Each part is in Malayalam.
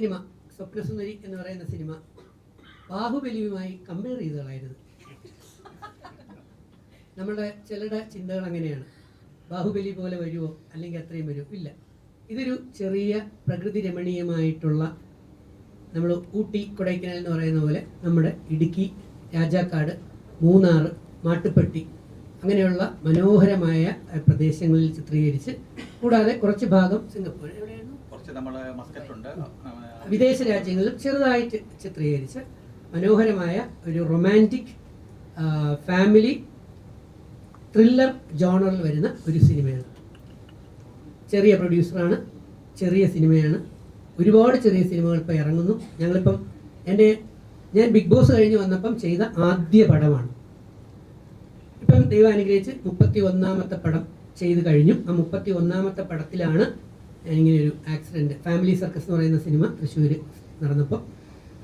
സിനിമ സ്വപ്നസുന്ദരി എന്ന് പറയുന്ന സിനിമ ബാഹുബലിയുമായി കമ്പയർ ചെയ്തതായിരുന്നു. നമ്മുടെ ചിലരുടെ ചിന്തകൾ അങ്ങനെയാണ്. ബാഹുബലി പോലെ വരുമോ അല്ലെങ്കിൽ അത്രയും വരുമോ ഇല്ല. ഇതൊരു ചെറിയ പ്രകൃതി രമണീയമായിട്ടുള്ള നമ്മൾ ഊട്ടി കൊടൈക്കനാൽ എന്ന് പറയുന്ന പോലെ നമ്മുടെ ഇടുക്കി രാജാക്കാട് മൂന്നാർ മാട്ടുപ്പെട്ടി അങ്ങനെയുള്ള മനോഹരമായ പ്രദേശങ്ങളിൽ ചിത്രീകരിച്ച് കൂടാതെ കുറച്ച് ഭാഗം സിംഗപ്പൂർ. എവിടെയായിരുന്നു? കുറച്ച് നമ്മൾ മസ്കറ്റ്. ഉണ്ട് വിദേശ രാജ്യങ്ങളിൽ ചെറുതായിട്ട് ചിത്രീകരിച്ച മനോഹരമായ ഒരു റൊമാന്റിക് ഫാമിലി ത്രില്ലർ ജോണറിൽ വരുന്ന ഒരു സിനിമയാണ്. ചെറിയ പ്രൊഡ്യൂസറാണ് ചെറിയ സിനിമയാണ്. ഒരുപാട് ചെറിയ സിനിമകൾ ഇപ്പോൾ ഇറങ്ങുന്നു. ഞങ്ങളിപ്പം എന്റെ ഞാൻ ബിഗ് ബോസ് കഴിഞ്ഞ് വന്നപ്പം ചെയ്ത ആദ്യ പടമാണ്. ഇപ്പം ദൈവം അനുഗ്രഹിച്ച് മുപ്പത്തി ഒന്നാമത്തെ പടം ചെയ്ത് കഴിഞ്ഞു. ആ മുപ്പത്തി ഒന്നാമത്തെ പടത്തിലാണ് ഞാനിങ്ങനെ ഒരു ആക്സിഡന്റ് ഫാമിലി സർക്കസ് എന്ന് പറയുന്ന സിനിമ തൃശ്ശൂർ നടന്നപ്പോൾ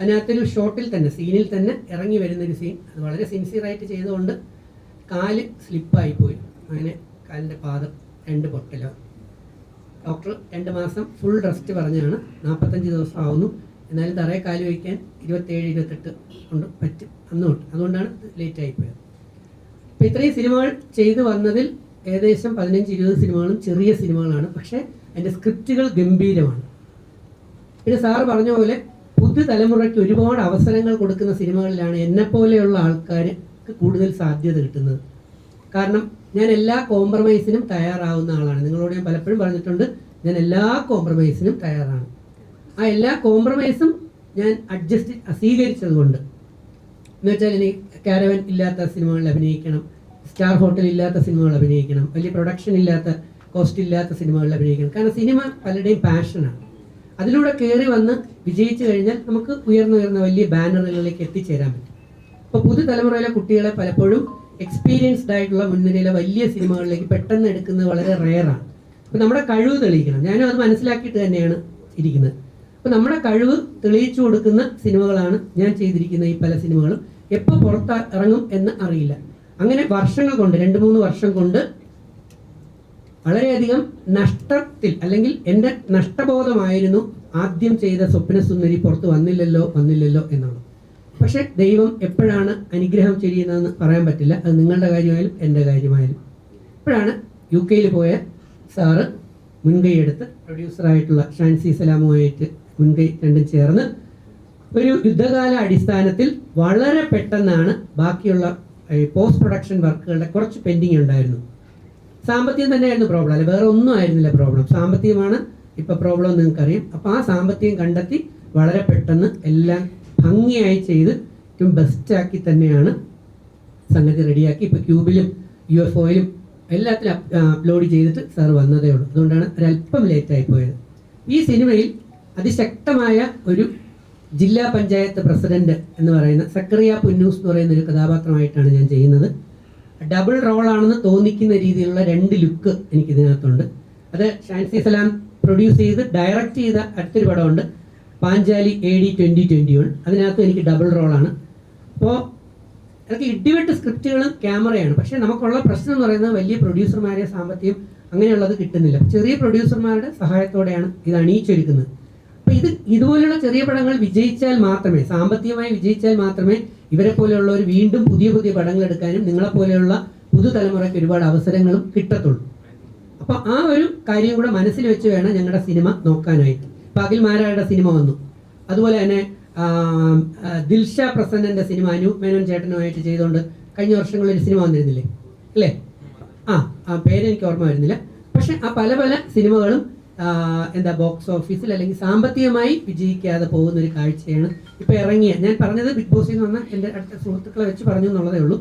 അതിനകത്തൊരു ഷോട്ടിൽ തന്നെ സീനിൽ തന്നെ ഇറങ്ങി വരുന്നൊരു സീൻ അത് വളരെ സിൻസിയറായിട്ട് ചെയ്തുകൊണ്ട് കാൽ സ്ലിപ്പായി പോയി. അങ്ങനെ കാലിന്റെ പാദം രണ്ട് പൊട്ടലോ. ഡോക്ടർ രണ്ട് മാസം ഫുൾ റെസ്റ്റ് പറഞ്ഞാണ് നാൽപ്പത്തഞ്ച് ദിവസം ആവുന്നു. എന്നാലും തറയെ കാൽ വയ്ക്കാൻ ഇരുപത്തേഴ് ഇരുപത്തെട്ട് കൊണ്ട് പറ്റും. അന്ന് തൊട്ട് അതുകൊണ്ടാണ് ലേറ്റ് ആയിപ്പോയത് അപ്പോൾ ഇത്രയും സിനിമകൾ ചെയ്തു വന്നതിൽ ഏകദേശം പതിനഞ്ച് ഇരുപത് സിനിമകളും ചെറിയ സിനിമകളാണ്. പക്ഷേ അതിന്റെ സ്ക്രിപ്റ്റുകൾ ഗംഭീരമാണ്. പിന്നെ സാർ പറഞ്ഞ പോലെ പുതുതലമുറയ്ക്ക് ഒരുപാട് അവസരങ്ങൾ കൊടുക്കുന്ന സിനിമകളിലാണ് എന്നെപ്പോലെയുള്ള ആൾക്കാർക്ക് കൂടുതൽ സാധ്യത കിട്ടുന്നത്. കാരണം ഞാൻ എല്ലാ കോംപ്രമൈസിനും തയ്യാറാവുന്ന ആളാണ്. നിങ്ങളോട് ഞാൻ പലപ്പോഴും പറഞ്ഞിട്ടുണ്ട് ഞാൻ എല്ലാ കോംപ്രമൈസിനും തയ്യാറാണ്. ആ എല്ലാ കോംപ്രമൈസും ഞാൻ അഡ്ജസ്റ്റ് സ്വീകരിച്ചതുകൊണ്ട് എന്നുവെച്ചാൽ ഇനി കാരവൻ ഇല്ലാത്ത സിനിമകളിൽ അഭിനയിക്കണം സ്റ്റാർ ഹോട്ടൽ ഇല്ലാത്ത സിനിമകൾ അഭിനയിക്കണം വലിയ പ്രൊഡക്ഷൻ ഇല്ലാത്ത കോസ്റ്റ് ഇല്ലാത്ത സിനിമകളിൽ അഭിനയിക്കണം. കാരണം സിനിമ പലരുടെയും പാഷനാണ് അതിലൂടെ കയറി വന്ന് വിജയിച്ചു കഴിഞ്ഞാൽ നമുക്ക് ഉയർന്നുയർന്ന വലിയ ബാനറുകളിലേക്ക് എത്തിച്ചേരാൻ പറ്റും. അപ്പോൾ പുതുതലമുറയിലെ കുട്ടികളെ പലപ്പോഴും എക്സ്പീരിയൻസ്ഡ് ആയിട്ടുള്ള മുൻനിരയിലെ വലിയ സിനിമകളിലേക്ക് പെട്ടെന്ന് എടുക്കുന്നത് വളരെ റെയറാണ് അപ്പോൾ നമ്മുടെ കഴിവ് തെളിയിക്കണം. ഞാനും അത് മനസ്സിലാക്കിയിട്ട് തന്നെയാണ് ഇരിക്കുന്നത്. അപ്പോൾ നമ്മുടെ കഴിവ് തെളിയിച്ചു കൊടുക്കുന്ന സിനിമകളാണ് ഞാൻ ചെയ്തിരിക്കുന്ന ഈ പല സിനിമകളും. എപ്പോൾ പുറത്ത് ഇറങ്ങും എന്ന് അറിയില്ല. അങ്ങനെ വർഷങ്ങൾ കൊണ്ട് രണ്ട് മൂന്ന് വർഷം കൊണ്ട് വളരെയധികം നഷ്ടത്തിൽ അല്ലെങ്കിൽ എന്റെ നഷ്ടബോധമായിരുന്നു ആദ്യം ചെയ്ത സ്വപ്നസുന്ദരി പുറത്ത് വന്നില്ലല്ലോ വന്നില്ലല്ലോ എന്നാണ്. പക്ഷെ ദൈവം എപ്പോഴാണ് അനുഗ്രഹം ചെയ്യുന്നതെന്ന് പറയാൻ പറ്റില്ല. അത് നിങ്ങളുടെ കാര്യമായാലും എന്റെ കാര്യമായാലും. ഇപ്പോഴാണ് യു കെയിൽ പോയ സാറ് മുൻകൈയെടുത്ത് പ്രൊഡ്യൂസറായിട്ടുള്ള ഷാൻസി സലാമുമായിട്ട് മുൻകൈ രണ്ടും ചേർന്ന് ഒരു യുദ്ധകാല അടിസ്ഥാനത്തിൽ വളരെ പെട്ടെന്നാണ് ബാക്കിയുള്ള പോസ്റ്റ് പ്രൊഡക്ഷൻ വർക്കുകളുടെ കുറച്ച് പെൻഡിങ് ഉണ്ടായിരുന്നു. സാമ്പത്തികം തന്നെയായിരുന്നു പ്രോബ്ലം അല്ലെ വേറെ ഒന്നും ആയിരുന്നില്ല പ്രോബ്ലം സാമ്പത്തികമാണ് ഇപ്പൊ പ്രോബ്ലം നിങ്ങൾക്കറിയാം. അപ്പോൾ ആ സാമ്പത്തികം കണ്ടെത്തി വളരെ പെട്ടെന്ന് എല്ലാം ഭംഗിയായി ചെയ്ത് ഏറ്റവും ബെസ്റ്റാക്കി തന്നെയാണ് സംഗതി റെഡിയാക്കി ഇപ്പോൾ ക്യൂബിലും യു എഫ് ഒയിലും എല്ലാത്തിലും അപ്ലോഡ് ചെയ്തിട്ട് സാർ വന്നതേ ഉള്ളൂ. അതുകൊണ്ടാണ് ഒരല്പം ലേറ്റായി പോയത്. ഈ സിനിമയിൽ അതിശക്തമായ ഒരു ജില്ലാ പഞ്ചായത്ത് പ്രസിഡന്റ് എന്ന് പറയുന്ന സക്കറിയ പുന്നൂസ് എന്ന് പറയുന്ന ഒരു കഥാപാത്രമായിട്ടാണ് ഞാൻ ചെയ്യുന്നത്. ഡബിൾ റോൾ ആണെന്ന് തോന്നിക്കുന്ന രീതിയിലുള്ള രണ്ട് ലുക്ക് എനിക്ക് ഇതിനകത്തുണ്ട് അത് ഷാൻസി സലാം പ്രൊഡ്യൂസ് ചെയ്ത് ഡയറക്റ്റ് ചെയ്ത അടുത്തൊരു പടമുണ്ട്. Panchali A D twenty twenty one അതിനകത്ത് എനിക്ക് ഡബിൾ റോളാണ് അപ്പോൾ അതൊക്കെ ഇടിവെട്ട് സ്ക്രിപ്റ്റുകളും ക്യാമറയാണ് പക്ഷേ നമുക്കുള്ള പ്രശ്നം എന്ന് പറയുന്നത് വലിയ പ്രൊഡ്യൂസർമാരെ സാമ്പത്തികം അങ്ങനെയുള്ളത് കിട്ടുന്നില്ല. ചെറിയ പ്രൊഡ്യൂസർമാരുടെ സഹായത്തോടെയാണ് ഇത് അണിയിച്ചൊരുക്കുന്നത് അപ്പോൾ ഇത് ഇതുപോലെയുള്ള ചെറിയ പടങ്ങൾ വിജയിച്ചാൽ മാത്രമേ സാമ്പത്തികമായി വിജയിച്ചാൽ മാത്രമേ ഇവരെ പോലെയുള്ളവർ വീണ്ടും പുതിയ പുതിയ പടങ്ങൾ എടുക്കാനും നിങ്ങളെ പോലെയുള്ള പുതുതലമുറയ്ക്ക് ഒരുപാട് അവസരങ്ങളും കിട്ടത്തുള്ളൂ. അപ്പോൾ ആ ഒരു കാര്യം കൂടെ മനസ്സിൽ വെച്ച് വേണം ഞങ്ങളുടെ സിനിമ നോക്കാനായിട്ട്. പകിൽ മാരായുടെ സിനിമ വന്നു. അതുപോലെ തന്നെ ദിൽഷ പ്രസന്നന്റെ സിനിമ അനൂപ് മേനോൻ ചേട്ടനുമായിട്ട് ചെയ്തുകൊണ്ട് കഴിഞ്ഞ വർഷങ്ങളിൽ ഒരു സിനിമ വന്നിരുന്നില്ലേ? അല്ലേ? ആ ആ പേര് എനിക്ക് ഓർമ്മ വരുന്നില്ല. പക്ഷെ ആ പല പല സിനിമകളും എന്താ ബോക്സ് ഓഫീസിൽ അല്ലെങ്കിൽ സാമ്പത്തികമായി വിജയിക്കാതെ പോകുന്ന ഒരു കാഴ്ചയാണ് ഇപ്പൊ ഇറങ്ങിയ. ഞാൻ പറഞ്ഞത് ബിഗ് ബോസിൽ നിന്ന് വന്ന എന്റെ അടുത്ത സുഹൃത്തുക്കളെ വെച്ച് പറഞ്ഞു എന്നുള്ളതേ ഉള്ളൂ.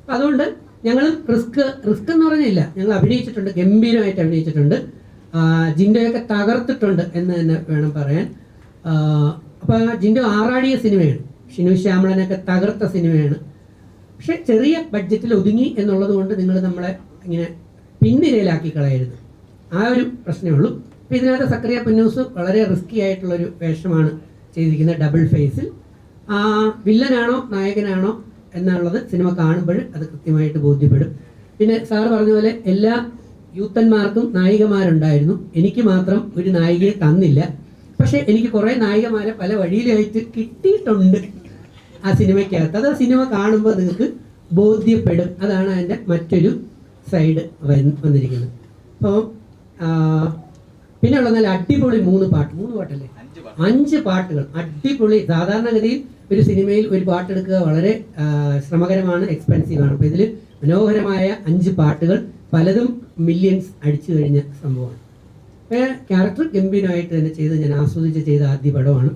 അപ്പൊ അതുകൊണ്ട് ഞങ്ങൾ റിസ്ക് റിസ്ക് എന്ന് പറഞ്ഞില്ല. ഞങ്ങൾ അഭിനയിച്ചിട്ടുണ്ട് ഗംഭീരമായിട്ട് അഭിനയിച്ചിട്ടുണ്ട്. ജിൻഡോയൊക്കെ തകർത്തിട്ടുണ്ട് എന്ന് തന്നെ വേണം പറയാൻ. അപ്പൊ ജിൻഡോ ആറാടിയ സിനിമയാണ്. ഷിനു ശ്യാമളനൊക്കെ തകർത്ത സിനിമയാണ്. പക്ഷെ ചെറിയ ബഡ്ജറ്റിൽ ഒതുങ്ങി എന്നുള്ളത് കൊണ്ട് നിങ്ങൾ നമ്മളെ ഇങ്ങനെ പിന്നിരയിലാക്കി കളയരുത്. ആ ഒരു പ്രശ്നമേ ഉള്ളൂ. അപ്പോൾ ഇതിനകത്ത് സക്രിയ പുന്നൂസ് വളരെ റിസ്കി ആയിട്ടുള്ളൊരു വേഷമാണ് ചെയ്തിരിക്കുന്നത് ഡബിൾ ഫേസിൽ വില്ലനാണോ നായകനാണോ എന്നുള്ളത് സിനിമ കാണുമ്പോൾ അത് കൃത്യമായിട്ട് ബോധ്യപ്പെടും. പിന്നെ സാറ് പറഞ്ഞ പോലെ എല്ലാ യൂത്തന്മാർക്കും നായികമാരുണ്ടായിരുന്നു. എനിക്ക് മാത്രം ഒരു നായികയെ തന്നില്ല. പക്ഷേ എനിക്ക് കുറേ നായികമാരെ പല വഴിയിലായിട്ട് കിട്ടിയിട്ടുണ്ട് ആ സിനിമയ്ക്കകത്ത്. അത് ആ സിനിമ കാണുമ്പോൾ നിങ്ങൾക്ക് ബോധ്യപ്പെടും. അതാണ് അതിന്റെ മറ്റൊരു സൈഡ് വന്നിരിക്കുന്നത്. അപ്പോൾ പിന്നെ ഉള്ള നല്ല അടിപൊളി മൂന്ന് പാട്ട്. മൂന്ന് പാട്ടല്ലേ? അഞ്ച് പാട്ടുകൾ. അടിപൊളി. സാധാരണഗതിയിൽ ഒരു സിനിമയിൽ ഒരു പാട്ടെടുക്കുക വളരെ ശ്രമകരമാണ് എക്സ്പെൻസീവ് ആണ്. അപ്പോൾ ഇതിൽ മനോഹരമായ അഞ്ച് പാട്ടുകൾ പലതും മില്യൺസ് അടിച്ചു കഴിഞ്ഞ സംഭവമാണ്. ക്യാരക്ടർ ഗംഭീരമായിട്ട് തന്നെ ചെയ്ത് ഞാൻ ആസ്വദിച്ച് ചെയ്ത ആദ്യ പടമാണ്.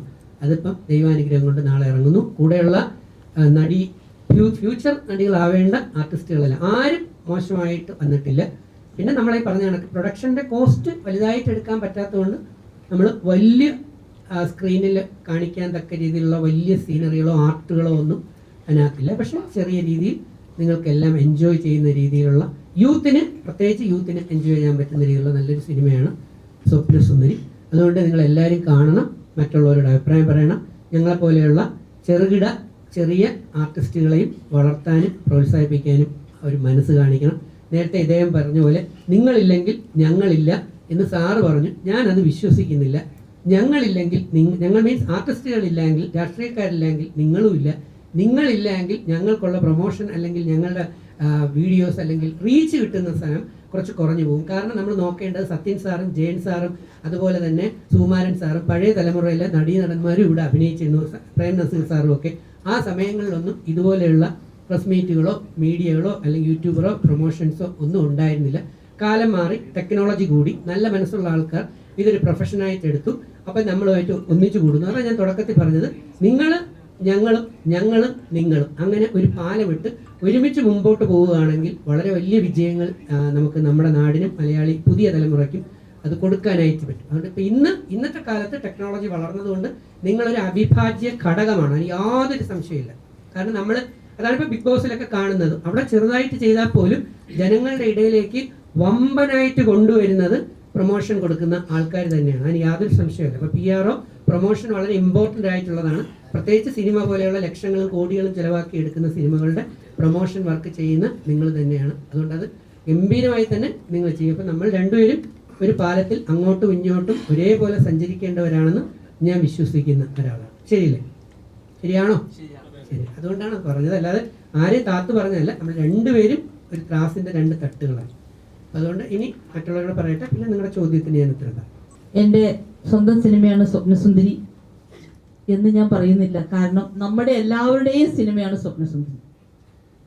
അതിപ്പം ദൈവാനുഗ്രഹം കൊണ്ട് നാളെ ഇറങ്ങുന്നു. കൂടെയുള്ള നടി ഫ്യൂ ഫ്യൂച്ചർ നടികളാവേണ്ട ആർട്ടിസ്റ്റുകളല്ല ആരും മോശമായിട്ട് വന്നിട്ടില്ല. പിന്നെ നമ്മളീ പറഞ്ഞ കണക്ക് പ്രൊഡക്ഷന്റെ കോസ്റ്റ് വലുതായിട്ട് എടുക്കാൻ പറ്റാത്തതുകൊണ്ട് നമ്മൾ വലിയ സ്ക്രീനിൽ കാണിക്കാൻ തക്ക രീതിയിലുള്ള വലിയ സീനറികളോ ആർട്ടുകളോ ഒന്നും അതിനകത്തില്ല. പക്ഷേ ചെറിയ രീതിയിൽ നിങ്ങൾക്കെല്ലാം എൻജോയ് ചെയ്യുന്ന രീതിയിലുള്ള യൂത്തിന് പ്രത്യേകിച്ച് യൂത്തിന് എൻജോയ് ചെയ്യാൻ പറ്റുന്ന രീതിയിലുള്ള നല്ലൊരു സിനിമയാണ് സ്വപ്ന സുന്ദരി. അതുകൊണ്ട് നിങ്ങൾ എല്ലാവരും കാണണം മറ്റുള്ളവരുടെ അഭിപ്രായം പറയണം. ഞങ്ങളെപ്പോലെയുള്ള ചെറുകിട ചെറിയ ആർട്ടിസ്റ്റുകളെയും വളർത്താനും പ്രോത്സാഹിപ്പിക്കാനും അവർ മനസ്സ് കാണിക്കണം. നേരത്തെ ഇദ്ദേഹം പറഞ്ഞ പോലെ നിങ്ങളില്ലെങ്കിൽ ഞങ്ങളില്ല എന്ന് സാറ് പറഞ്ഞു. ഞാനത് വിശ്വസിക്കുന്നില്ല. ഞങ്ങളില്ലെങ്കിൽ ഞങ്ങൾ മീൻസ് ആർട്ടിസ്റ്റുകളില്ലെങ്കിൽ രാഷ്ട്രീയക്കാരില്ലെങ്കിൽ നിങ്ങളുമില്ല. നിങ്ങളില്ല എങ്കിൽ ഞങ്ങൾക്കുള്ള പ്രൊമോഷൻ അല്ലെങ്കിൽ ഞങ്ങളുടെ വീഡിയോസ് അല്ലെങ്കിൽ റീച്ച് കിട്ടുന്ന സ്ഥലം കുറച്ച് കുറഞ്ഞു പോകും. കാരണം നമ്മൾ നോക്കേണ്ടത് സത്യൻ സാറും ജയൻ സാറും അതുപോലെ തന്നെ സുകുമാരൻ സാറും പഴയ തലമുറയിലെ നടീ നടന്മാരും ഇവിടെ അഭിനയിച്ചിരുന്നു പ്രേം നസീർ സാറും ഒക്കെ ആ സമയങ്ങളിലൊന്നും ഇതുപോലെയുള്ള പ്രസ് മീറ്റുകളോ മീഡിയകളോ അല്ലെങ്കിൽ യൂട്യൂബറോ പ്രൊമോഷൻസോ ഒന്നും ഉണ്ടായിരുന്നില്ല. കാലം മാറി ടെക്നോളജി കൂടി നല്ല മനസ്സുള്ള ആൾക്കാർ ഇതൊരു പ്രൊഫഷനായിട്ട് എടുത്തു. അപ്പം നമ്മളുമായിട്ട് ഒന്നിച്ചു കൂടുന്നു. അതാണ് ഞാൻ തുടക്കത്തിൽ പറഞ്ഞത്. നിങ്ങൾ ഞങ്ങളും ഞങ്ങളും നിങ്ങളും അങ്ങനെ ഒരു പാലമിട്ട് ഒരുമിച്ച് മുമ്പോട്ട് പോവുകയാണെങ്കിൽ വളരെ വലിയ വിജയങ്ങൾ നമുക്ക് നമ്മുടെ നാടിനും മലയാളി പുതിയ തലമുറയ്ക്കും അത് കൊടുക്കാനായിട്ട് പറ്റും. അതുകൊണ്ട് ഇപ്പം ഇന്ന് ഇന്നത്തെ കാലത്ത് ടെക്നോളജി വളർന്നതുകൊണ്ട് നിങ്ങളൊരു അവിഭാജ്യ ഘടകമാണ്. യാതൊരു സംശയമില്ല കാരണം നമ്മൾ അതാണ് ഇപ്പോൾ ബിഗ് ബോസിലൊക്കെ കാണുന്നത്. അവിടെ ചെറുതായിട്ട് ചെയ്താൽ പോലും ജനങ്ങളുടെ ഇടയിലേക്ക് വമ്പനായിട്ട് കൊണ്ടുവരുന്നത് പ്രൊമോഷൻ കൊടുക്കുന്ന ആൾക്കാർ തന്നെയാണ്. അതിന് യാതൊരു സംശയമില്ല അപ്പോൾ പി ആർ ഒ പ്രൊമോഷൻ വളരെ ഇമ്പോർട്ടന്റ് ആയിട്ടുള്ളതാണ്. പ്രത്യേകിച്ച് സിനിമ പോലെയുള്ള ലക്ഷങ്ങളും കോടികളും ചിലവാക്കി എടുക്കുന്ന സിനിമകളുടെ പ്രൊമോഷൻ വർക്ക് ചെയ്യുന്ന നിങ്ങൾ തന്നെയാണ്. അതുകൊണ്ട് അത് ഗംഭീരമായി തന്നെ നിങ്ങൾ ചെയ്യും. അപ്പൊ നമ്മൾ രണ്ടുപേരും ഒരു പാലത്തിൽ അങ്ങോട്ടും ഇങ്ങോട്ടും ഒരേപോലെ സഞ്ചരിക്കേണ്ടവരാണെന്ന് ഞാൻ വിശ്വസിക്കുന്ന ഒരാളാണ്. ശരിയല്ലേ? ശരിയാണോ. ശരി അതുകൊണ്ടാണ് പറഞ്ഞത്. അല്ലാതെ ആരെയും താത്ത് പറഞ്ഞതല്ല. നമ്മൾ രണ്ടുപേരും ഒരു ത്രാസിന്റെ രണ്ട് തട്ടുകളാണ്. അതുകൊണ്ട് ഇനി മറ്റുള്ളവരോട് പറയട്ടെ. പിന്നെ നിങ്ങളുടെ ചോദ്യത്തിന് ഞാൻ ഉത്തരം എന്റെ എന്റെ സ്വന്തം സിനിമയാണ് സ്വപ്നസുന്ദരി എന്ന് ഞാൻ പറയുന്നില്ല. കാരണം നമ്മുടെ എല്ലാവരുടെയും സിനിമയാണ് സ്വപ്നസുന്ദരി.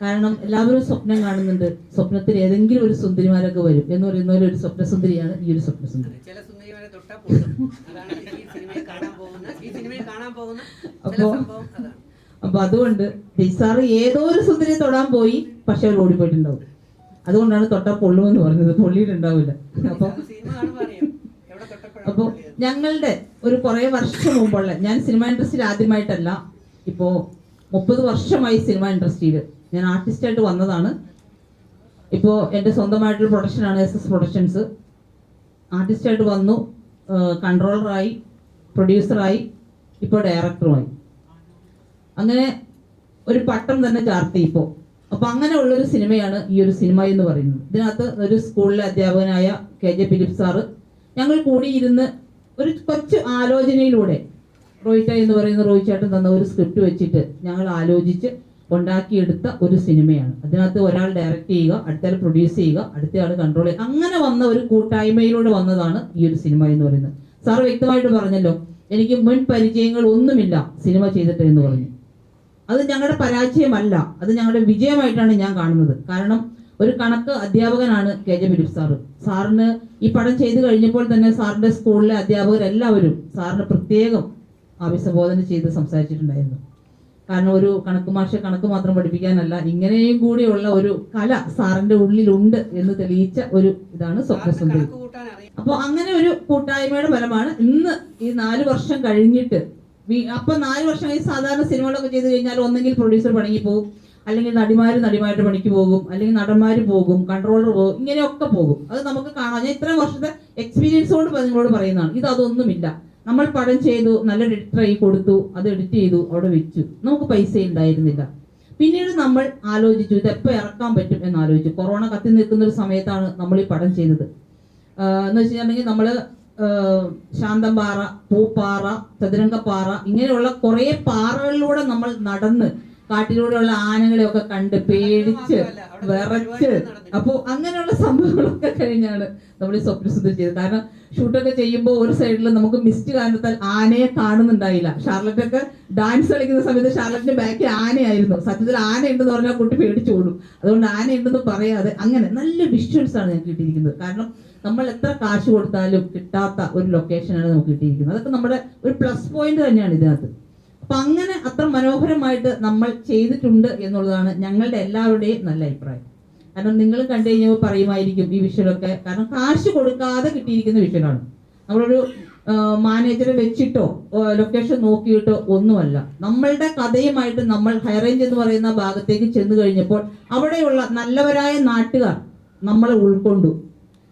കാരണം എല്ലാവരും സ്വപ്നം കാണുന്നുണ്ട്. സ്വപ്നത്തിൽ ഏതെങ്കിലും ഒരു സുന്ദരിമാരൊക്കെ വരും എന്ന് പറയുന്ന പോലെ ഒരു സ്വപ്നസുന്ദരിയാണ് ഈ ഒരു സ്വപ്നസുന്ദരി. ചില സുന്ദരിമാരെ തൊട്ടാ അതാണ് ഈ സിനിമയിൽ കാണാൻ പോകുന്ന ഈ സിനിമയിൽ കാണാൻ പോകുന്ന ചില അപ്പോ- അപ്പൊ അതുകൊണ്ട് സാറ് ഏതോ ഒരു സുന്ദരി തൊടാൻ പോയി പക്ഷെ അവർ ഓടിപ്പോയിട്ടുണ്ടാവും. അതുകൊണ്ടാണ് തൊട്ട പൊള്ളുമെന്ന് പറഞ്ഞത്. പൊള്ളിയിട്ടുണ്ടാവില്ല. അപ്പൊ അപ്പൊ അപ്പോൾ ഞങ്ങളുടെ ഒരു കുറേ വർഷം മുമ്പുള്ള ഞാൻ സിനിമ ഇൻഡസ്ട്രിയിൽ ആദ്യമായിട്ടല്ല ഇപ്പോ മുപ്പത് വർഷമായി സിനിമ ഇൻഡസ്ട്രിയിൽ. ഞാൻ ആർട്ടിസ്റ്റായിട്ട് വന്നതാണ്. ഇപ്പോ എന്റെ സ്വന്തമായിട്ടുള്ള പ്രൊഡക്ഷനാണ് എസ് എസ് പ്രൊഡക്ഷൻസ്. ആർട്ടിസ്റ്റായിട്ട് വന്നു കൺട്രോളറായി പ്രൊഡ്യൂസറായി ഇപ്പോൾ ഡയറക്ടറുമായി. അങ്ങനെ ഒരു പട്ടം തന്നെ ചാർത്തി ഇപ്പോൾ അപ്പൊ അങ്ങനെയുള്ളൊരു സിനിമയാണ് ഈ ഒരു സിനിമ എന്ന് പറയുന്നത്. ഇതിനകത്ത് ഒരു സ്കൂളിലെ അധ്യാപകനായ കെ ജെ ഫിലിപ്പ് സാറ് ഞങ്ങൾ കൂടിയിരുന്ന് ഒരു കൊച്ചു ആലോചനയിലൂടെ റോയിറ്റ എന്ന് പറയുന്ന റോയി ചേട്ടൻ തന്ന ഒരു സ്ക്രിപ്റ്റ് വെച്ചിട്ട് ഞങ്ങൾ ആലോചിച്ച് ഉണ്ടാക്കിയെടുത്ത ഒരു സിനിമയാണ്. അതിനകത്ത് ഒരാൾ ഡയറക്റ്റ് ചെയ്യുക അടുത്തയാൾ പ്രൊഡ്യൂസ് ചെയ്യുക അടുത്തയാൾ കൺട്രോൾ ചെയ്യുക. അങ്ങനെ വന്ന ഒരു കൂട്ടായ്മയിലൂടെ വന്നതാണ് ഈ ഒരു സിനിമ എന്ന് പറയുന്നത്. സാർ വ്യക്തമായിട്ട് പറഞ്ഞല്ലോ എനിക്ക് മുൻ പരിചയങ്ങൾ ഒന്നുമില്ല സിനിമ ചെയ്തിട്ട് എന്ന് പറഞ്ഞു. അത് ഞങ്ങളുടെ പരാജയമല്ല. അത് ഞങ്ങളുടെ വിജയമായിട്ടാണ് ഞാൻ കാണുന്നത്. കാരണം ഒരു കണക്ക് അധ്യാപകനാണ് കെ ജെ ഫിലിപ്പ് സാറ്. സാറിന് ഈ പഠനം ചെയ്തു കഴിഞ്ഞപ്പോൾ തന്നെ സാറിന്റെ സ്കൂളിലെ അധ്യാപകരെല്ലാവരും സാറിന് പ്രത്യേകം അഭിസംബോധന ചെയ്ത് സംസാരിച്ചിട്ടുണ്ടായിരുന്നു. കാരണം ഒരു കണക്ക് മാഷ കണക്ക് മാത്രം പഠിപ്പിക്കാനല്ല ഇങ്ങനെയും കൂടിയുള്ള ഒരു കല സാറിന്റെ ഉള്ളിലുണ്ട് എന്ന് തെളിയിച്ച ഒരു ഇതാണ് സ്വപ്നസുന്ദരി അപ്പോൾ അങ്ങനെ ഒരു കൂട്ടായ്മയുടെ ഫലമാണ് ഇന്ന് ഈ നാല് വർഷം കഴിഞ്ഞിട്ട് അപ്പൊ നാല് വർഷമായി സാധാരണ സിനിമകളൊക്കെ ചെയ്തു കഴിഞ്ഞാൽ ഒന്നെങ്കിൽ പ്രൊഡ്യൂസർ പണിക്ക് പോകും. അല്ലെങ്കിൽ നടിമാര് നടിമാരുടെ പണിക്ക് പോകും. അല്ലെങ്കിൽ നടന്മാര് പോകും. കൺട്രോളർ പോകും. ഇങ്ങനെയൊക്കെ പോകും. അത് നമുക്ക് കാണാം. ഞാൻ ഇത്രയും വർഷത്തെ എക്സ്പീരിയൻസ് കൊണ്ട് നിങ്ങളോട് പറയുന്നതാണ്. ഇത് അതൊന്നുമില്ല. നമ്മൾ പടം ചെയ്തു നല്ല എഡിറ്ററായി കൊടുത്തു അത് എഡിറ്റ് ചെയ്തു അവിടെ വെച്ചു. നമുക്ക് പൈസ ഉണ്ടായിരുന്നില്ല. പിന്നീട് നമ്മൾ ആലോചിച്ചു ഇത് എപ്പോൾ ഇറക്കാൻ പറ്റും എന്ന് ആലോചിച്ചു. കൊറോണ കത്തി നിൽക്കുന്ന ഒരു സമയത്താണ് നമ്മൾ ഈ പടം ചെയ്തത്. എന്ന് വെച്ചിട്ടുണ്ടെങ്കിൽ നമ്മൾ ശാന്തംപാറ പൂപ്പാറ ചതുരംഗപ്പാറ ഇങ്ങനെയുള്ള കുറെ പാറകളിലൂടെ നമ്മൾ നടന്ന് കാട്ടിലൂടെയുള്ള ആനകളെയൊക്കെ കണ്ട് പേടിച്ച് വിറച്ച് അപ്പോൾ അങ്ങനെയുള്ള സംഭവങ്ങളൊക്കെ കഴിഞ്ഞാണ് നമ്മൾ ഈ സ്വപ്നസുന്ദരി ചെയ്തത് കാരണം ഷൂട്ടൊക്കെ ചെയ്യുമ്പോൾ ഒരു സൈഡിൽ നമുക്ക് മിസ്റ്റ് കാരണത്താൽ ആനയെ കാണുന്നുണ്ടായില്ല. ഷാർലറ്റൊക്കെ ഡാൻസ് കളിക്കുന്ന സമയത്ത് ഷാർലറ്റിന്റെ ബാക്കിൽ ആനയായിരുന്നു. സത്യത്തിൽ ആന ഉണ്ടെന്ന് പറഞ്ഞാൽ കുട്ടി പേടിച്ചോളും. അതുകൊണ്ട് ആന ഉണ്ടെന്ന് പറയാതെ അങ്ങനെ നല്ല വിഷ്വൽസ് ആണ് ഞാൻ കിട്ടിയിരിക്കുന്നത്. കാരണം നമ്മൾ എത്ര കാശ് കൊടുത്താലും കിട്ടാത്ത ഒരു ലൊക്കേഷനാണ് നമുക്ക് കിട്ടിയിരിക്കുന്നത് അതൊക്കെ നമ്മുടെ ഒരു പ്ലസ് പോയിന്റ് തന്നെയാണ് ഇതിനകത്ത്. അപ്പൊ അങ്ങനെ അത്ര മനോഹരമായിട്ട് നമ്മൾ ചെയ്തിട്ടുണ്ട് എന്നുള്ളതാണ് ഞങ്ങളുടെ എല്ലാവരുടെയും നല്ല അഭിപ്രായം. കാരണം നിങ്ങൾ കണ്ടു കഴിഞ്ഞാൽ പറയുമായിരിക്കും ഈ വിഷ്വലൊക്കെ. കാരണം കാശ് കൊടുക്കാതെ കിട്ടിയിരിക്കുന്ന വിഷ്വലാണ്. നമ്മളൊരു മാനേജറെ വെച്ചിട്ടോ ലൊക്കേഷൻ നോക്കിയിട്ടോ ഒന്നുമല്ല. നമ്മളുടെ കഥയുമായിട്ട് നമ്മൾ ഹൈറേഞ്ച് എന്ന് പറയുന്ന ഭാഗത്തേക്ക് ചെന്ന് കഴിഞ്ഞപ്പോൾ അവിടെയുള്ള നല്ലവരായ നാട്ടുകാർ നമ്മളെ ഉൾക്കൊണ്ടു.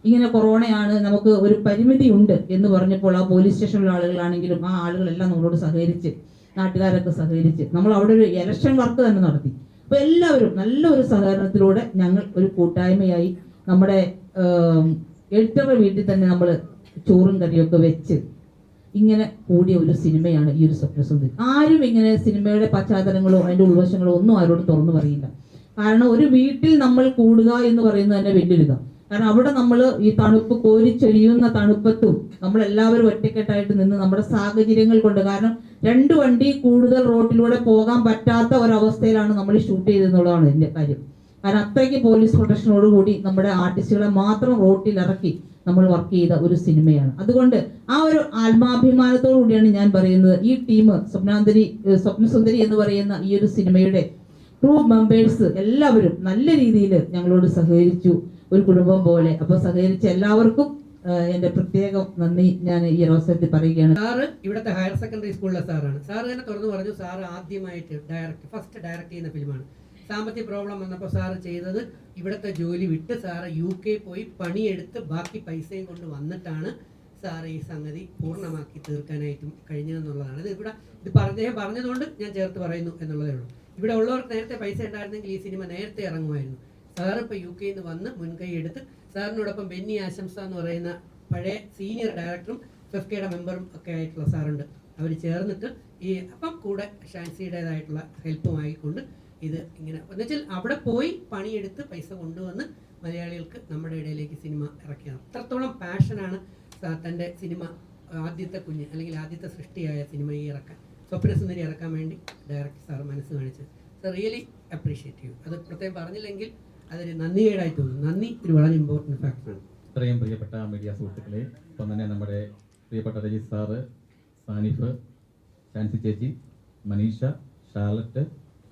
ഇങ്ങനെ കൊറോണയാണ് നമുക്ക് ഒരു പരിമിതി ഉണ്ട് എന്ന് പറഞ്ഞപ്പോൾ ആ പോലീസ് സ്റ്റേഷനിലുള്ള ആളുകളാണെങ്കിലും ആ ആളുകളെല്ലാം നമ്മളോട് സഹകരിച്ച് നാട്ടുകാരൊക്കെ സഹകരിച്ച് നമ്മൾ അവിടെ ഒരു ഇലക്ഷൻ വർക്ക് തന്നെ നടത്തി. അപ്പൊ എല്ലാവരും നല്ല ഒരു സഹകരണത്തിലൂടെ ഞങ്ങൾ ഒരു കൂട്ടായ്മയായി നമ്മുടെ എഡിറ്ററുടെ വീട്ടിൽ തന്നെ നമ്മൾ ചോറും കറിയൊക്കെ വെച്ച് ഇങ്ങനെ കൂടിയ ഒരു സിനിമയാണ് ഈ ഒരു സ്വപ്നസുന്ദരി. ആരും ഇങ്ങനെ സിനിമയുടെ പശ്ചാത്തലങ്ങളോ അതിന്റെ ഉൾവശങ്ങളോ ഒന്നും ആരോട് തുറന്നു പറയില്ല. കാരണം ഒരു വീട്ടിൽ നമ്മൾ കൂടുക എന്ന് പറയുന്നത് തന്നെ വലിയൊരു ഇതാണ് കാരണം അവിടെ നമ്മൾ ഈ തണുപ്പ് കോരിച്ചൊരിയുന്ന തണുപ്പത്തും നമ്മൾ എല്ലാവരും ഒറ്റക്കെട്ടായിട്ട് നിന്ന് നമ്മുടെ സാഹചര്യങ്ങൾ കൊണ്ട് കാരണം രണ്ട് വണ്ടി കൂടുതൽ റോഡിലൂടെ പോകാൻ പറ്റാത്ത ഒരവസ്ഥയിലാണ് നമ്മൾ ഷൂട്ട് ചെയ്തെന്നുള്ളതാണ് എന്റെ കാര്യം. കാരണം അത്രയ്ക്ക് പോലീസ് പ്രൊട്ടക്ഷനോട് കൂടി നമ്മുടെ ആർട്ടിസ്റ്റുകളെ മാത്രം റോട്ടിൽ ഇറക്കി നമ്മൾ വർക്ക് ചെയ്ത ഒരു സിനിമയാണ്. അതുകൊണ്ട് ആ ഒരു ആത്മാഭിമാനത്തോടു കൂടിയാണ് ഞാൻ പറയുന്നത് ഈ ടീം സ്വപ്നാന്തരി സ്വപ്നസുന്ദരി എന്ന് പറയുന്ന ഈ ഒരു സിനിമയുടെ ക്രൂ മെമ്പേഴ്സ് എല്ലാവരും നല്ല രീതിയിൽ ഞങ്ങളോട് സഹകരിച്ചു. ഒരു കുടുംബം പോലെ. അപ്പൊ സഹകരിച്ച എല്ലാവർക്കും എന്റെ പ്രത്യേകം നന്ദി ഞാൻ ഈ അവസരത്തിൽ പറയുകയാണ്. സാറ് ഇവിടുത്തെ ഹയർ സെക്കൻഡറി സ്കൂളിലെ സാറാണ്. സാറ് തന്നെ തുറന്നു പറഞ്ഞു സാറ് ആദ്യമായിട്ട് ഡയറക്റ്റ് ഫസ്റ്റ് ഡയറക്റ്റ് ചെയ്യുന്ന ഫിലിമാണ്. സാമ്പത്തിക പ്രോബ്ലം വന്നപ്പോൾ സാറ് ചെയ്തത് ഇവിടുത്തെ ജോലി വിട്ട് സാറ് യു കെ പോയി പണിയെടുത്ത് ബാക്കി പൈസയും കൊണ്ട് വന്നിട്ടാണ് സാറ് ഈ സംഗതി പൂർണമാക്കി തീർക്കാനായിട്ടും കഴിഞ്ഞതെന്നുള്ളതാണ്. ഇത് ഇവിടെ ഇത് പറഞ്ഞേ പറഞ്ഞതുകൊണ്ട് ഞാൻ ചേർത്ത് പറയുന്നു എന്നുള്ളതേ ഉള്ളൂ. ഇവിടെ ഉള്ളവർക്ക് നേരത്തെ പൈസ ഉണ്ടായിരുന്നെങ്കിൽ ഈ സിനിമ നേരത്തെ ഇറങ്ങുമായിരുന്നു. സാറ് ഇപ്പോൾ യു കെയിൽ നിന്ന് വന്ന് മുൻകൈ എടുത്ത് സാറിനോടൊപ്പം ബെന്നി ആശംസ എന്ന് പറയുന്ന പഴയ സീനിയർ ഡയറക്ടറും ഫെഫ്കയുടെ മെമ്പറും ഒക്കെ ആയിട്ടുള്ള സാറുണ്ട്. അവർ ചേർന്നിട്ട് ഈ അപ്പം കൂടെ ഷാൻസിയുടേതായിട്ടുള്ള ഹെൽപ്പുമായിക്കൊണ്ട് ഇത് ഇങ്ങനെ എന്നുവെച്ചാൽ അവിടെ പോയി പണിയെടുത്ത് പൈസ കൊണ്ടുവന്ന് മലയാളികൾക്ക് നമ്മുടെ ഇടയിലേക്ക് സിനിമ ഇറക്കിയത് അത്രത്തോളം പാഷനാണ് തന്റെ സിനിമ ആദ്യത്തെ കുഞ്ഞ് അല്ലെങ്കിൽ ആദ്യത്തെ സൃഷ്ടിയായ സിനിമ ഈ ഇറക്കാൻ. സ്വപ്നസുന്ദരി ഇറക്കാൻ വേണ്ടി ഡയറക്ടർ സാർ മനസ്സ് കാണിച്ചത്. സർ റിയലി അപ്രീഷിയേറ്റ് ചെയ്യും അത് പ്രത്യേകം പറഞ്ഞില്ലെങ്കിൽ അതൊരു നന്ദികേടായി തോന്നുന്നു. നന്ദി ഒരു വളരെ ഇമ്പോർട്ടന്റ് ഫാക്ടറാണ് ഇത്രയും പ്രിയപ്പെട്ട മീഡിയ സുഹൃത്തുക്കളെ ഇപ്പം തന്നെ നമ്മുടെ പ്രിയപ്പെട്ട രജിത് സാറ് സാനിഫ് ഷാൻസി ചേച്ചി മനീഷ ഷാർലറ്റ്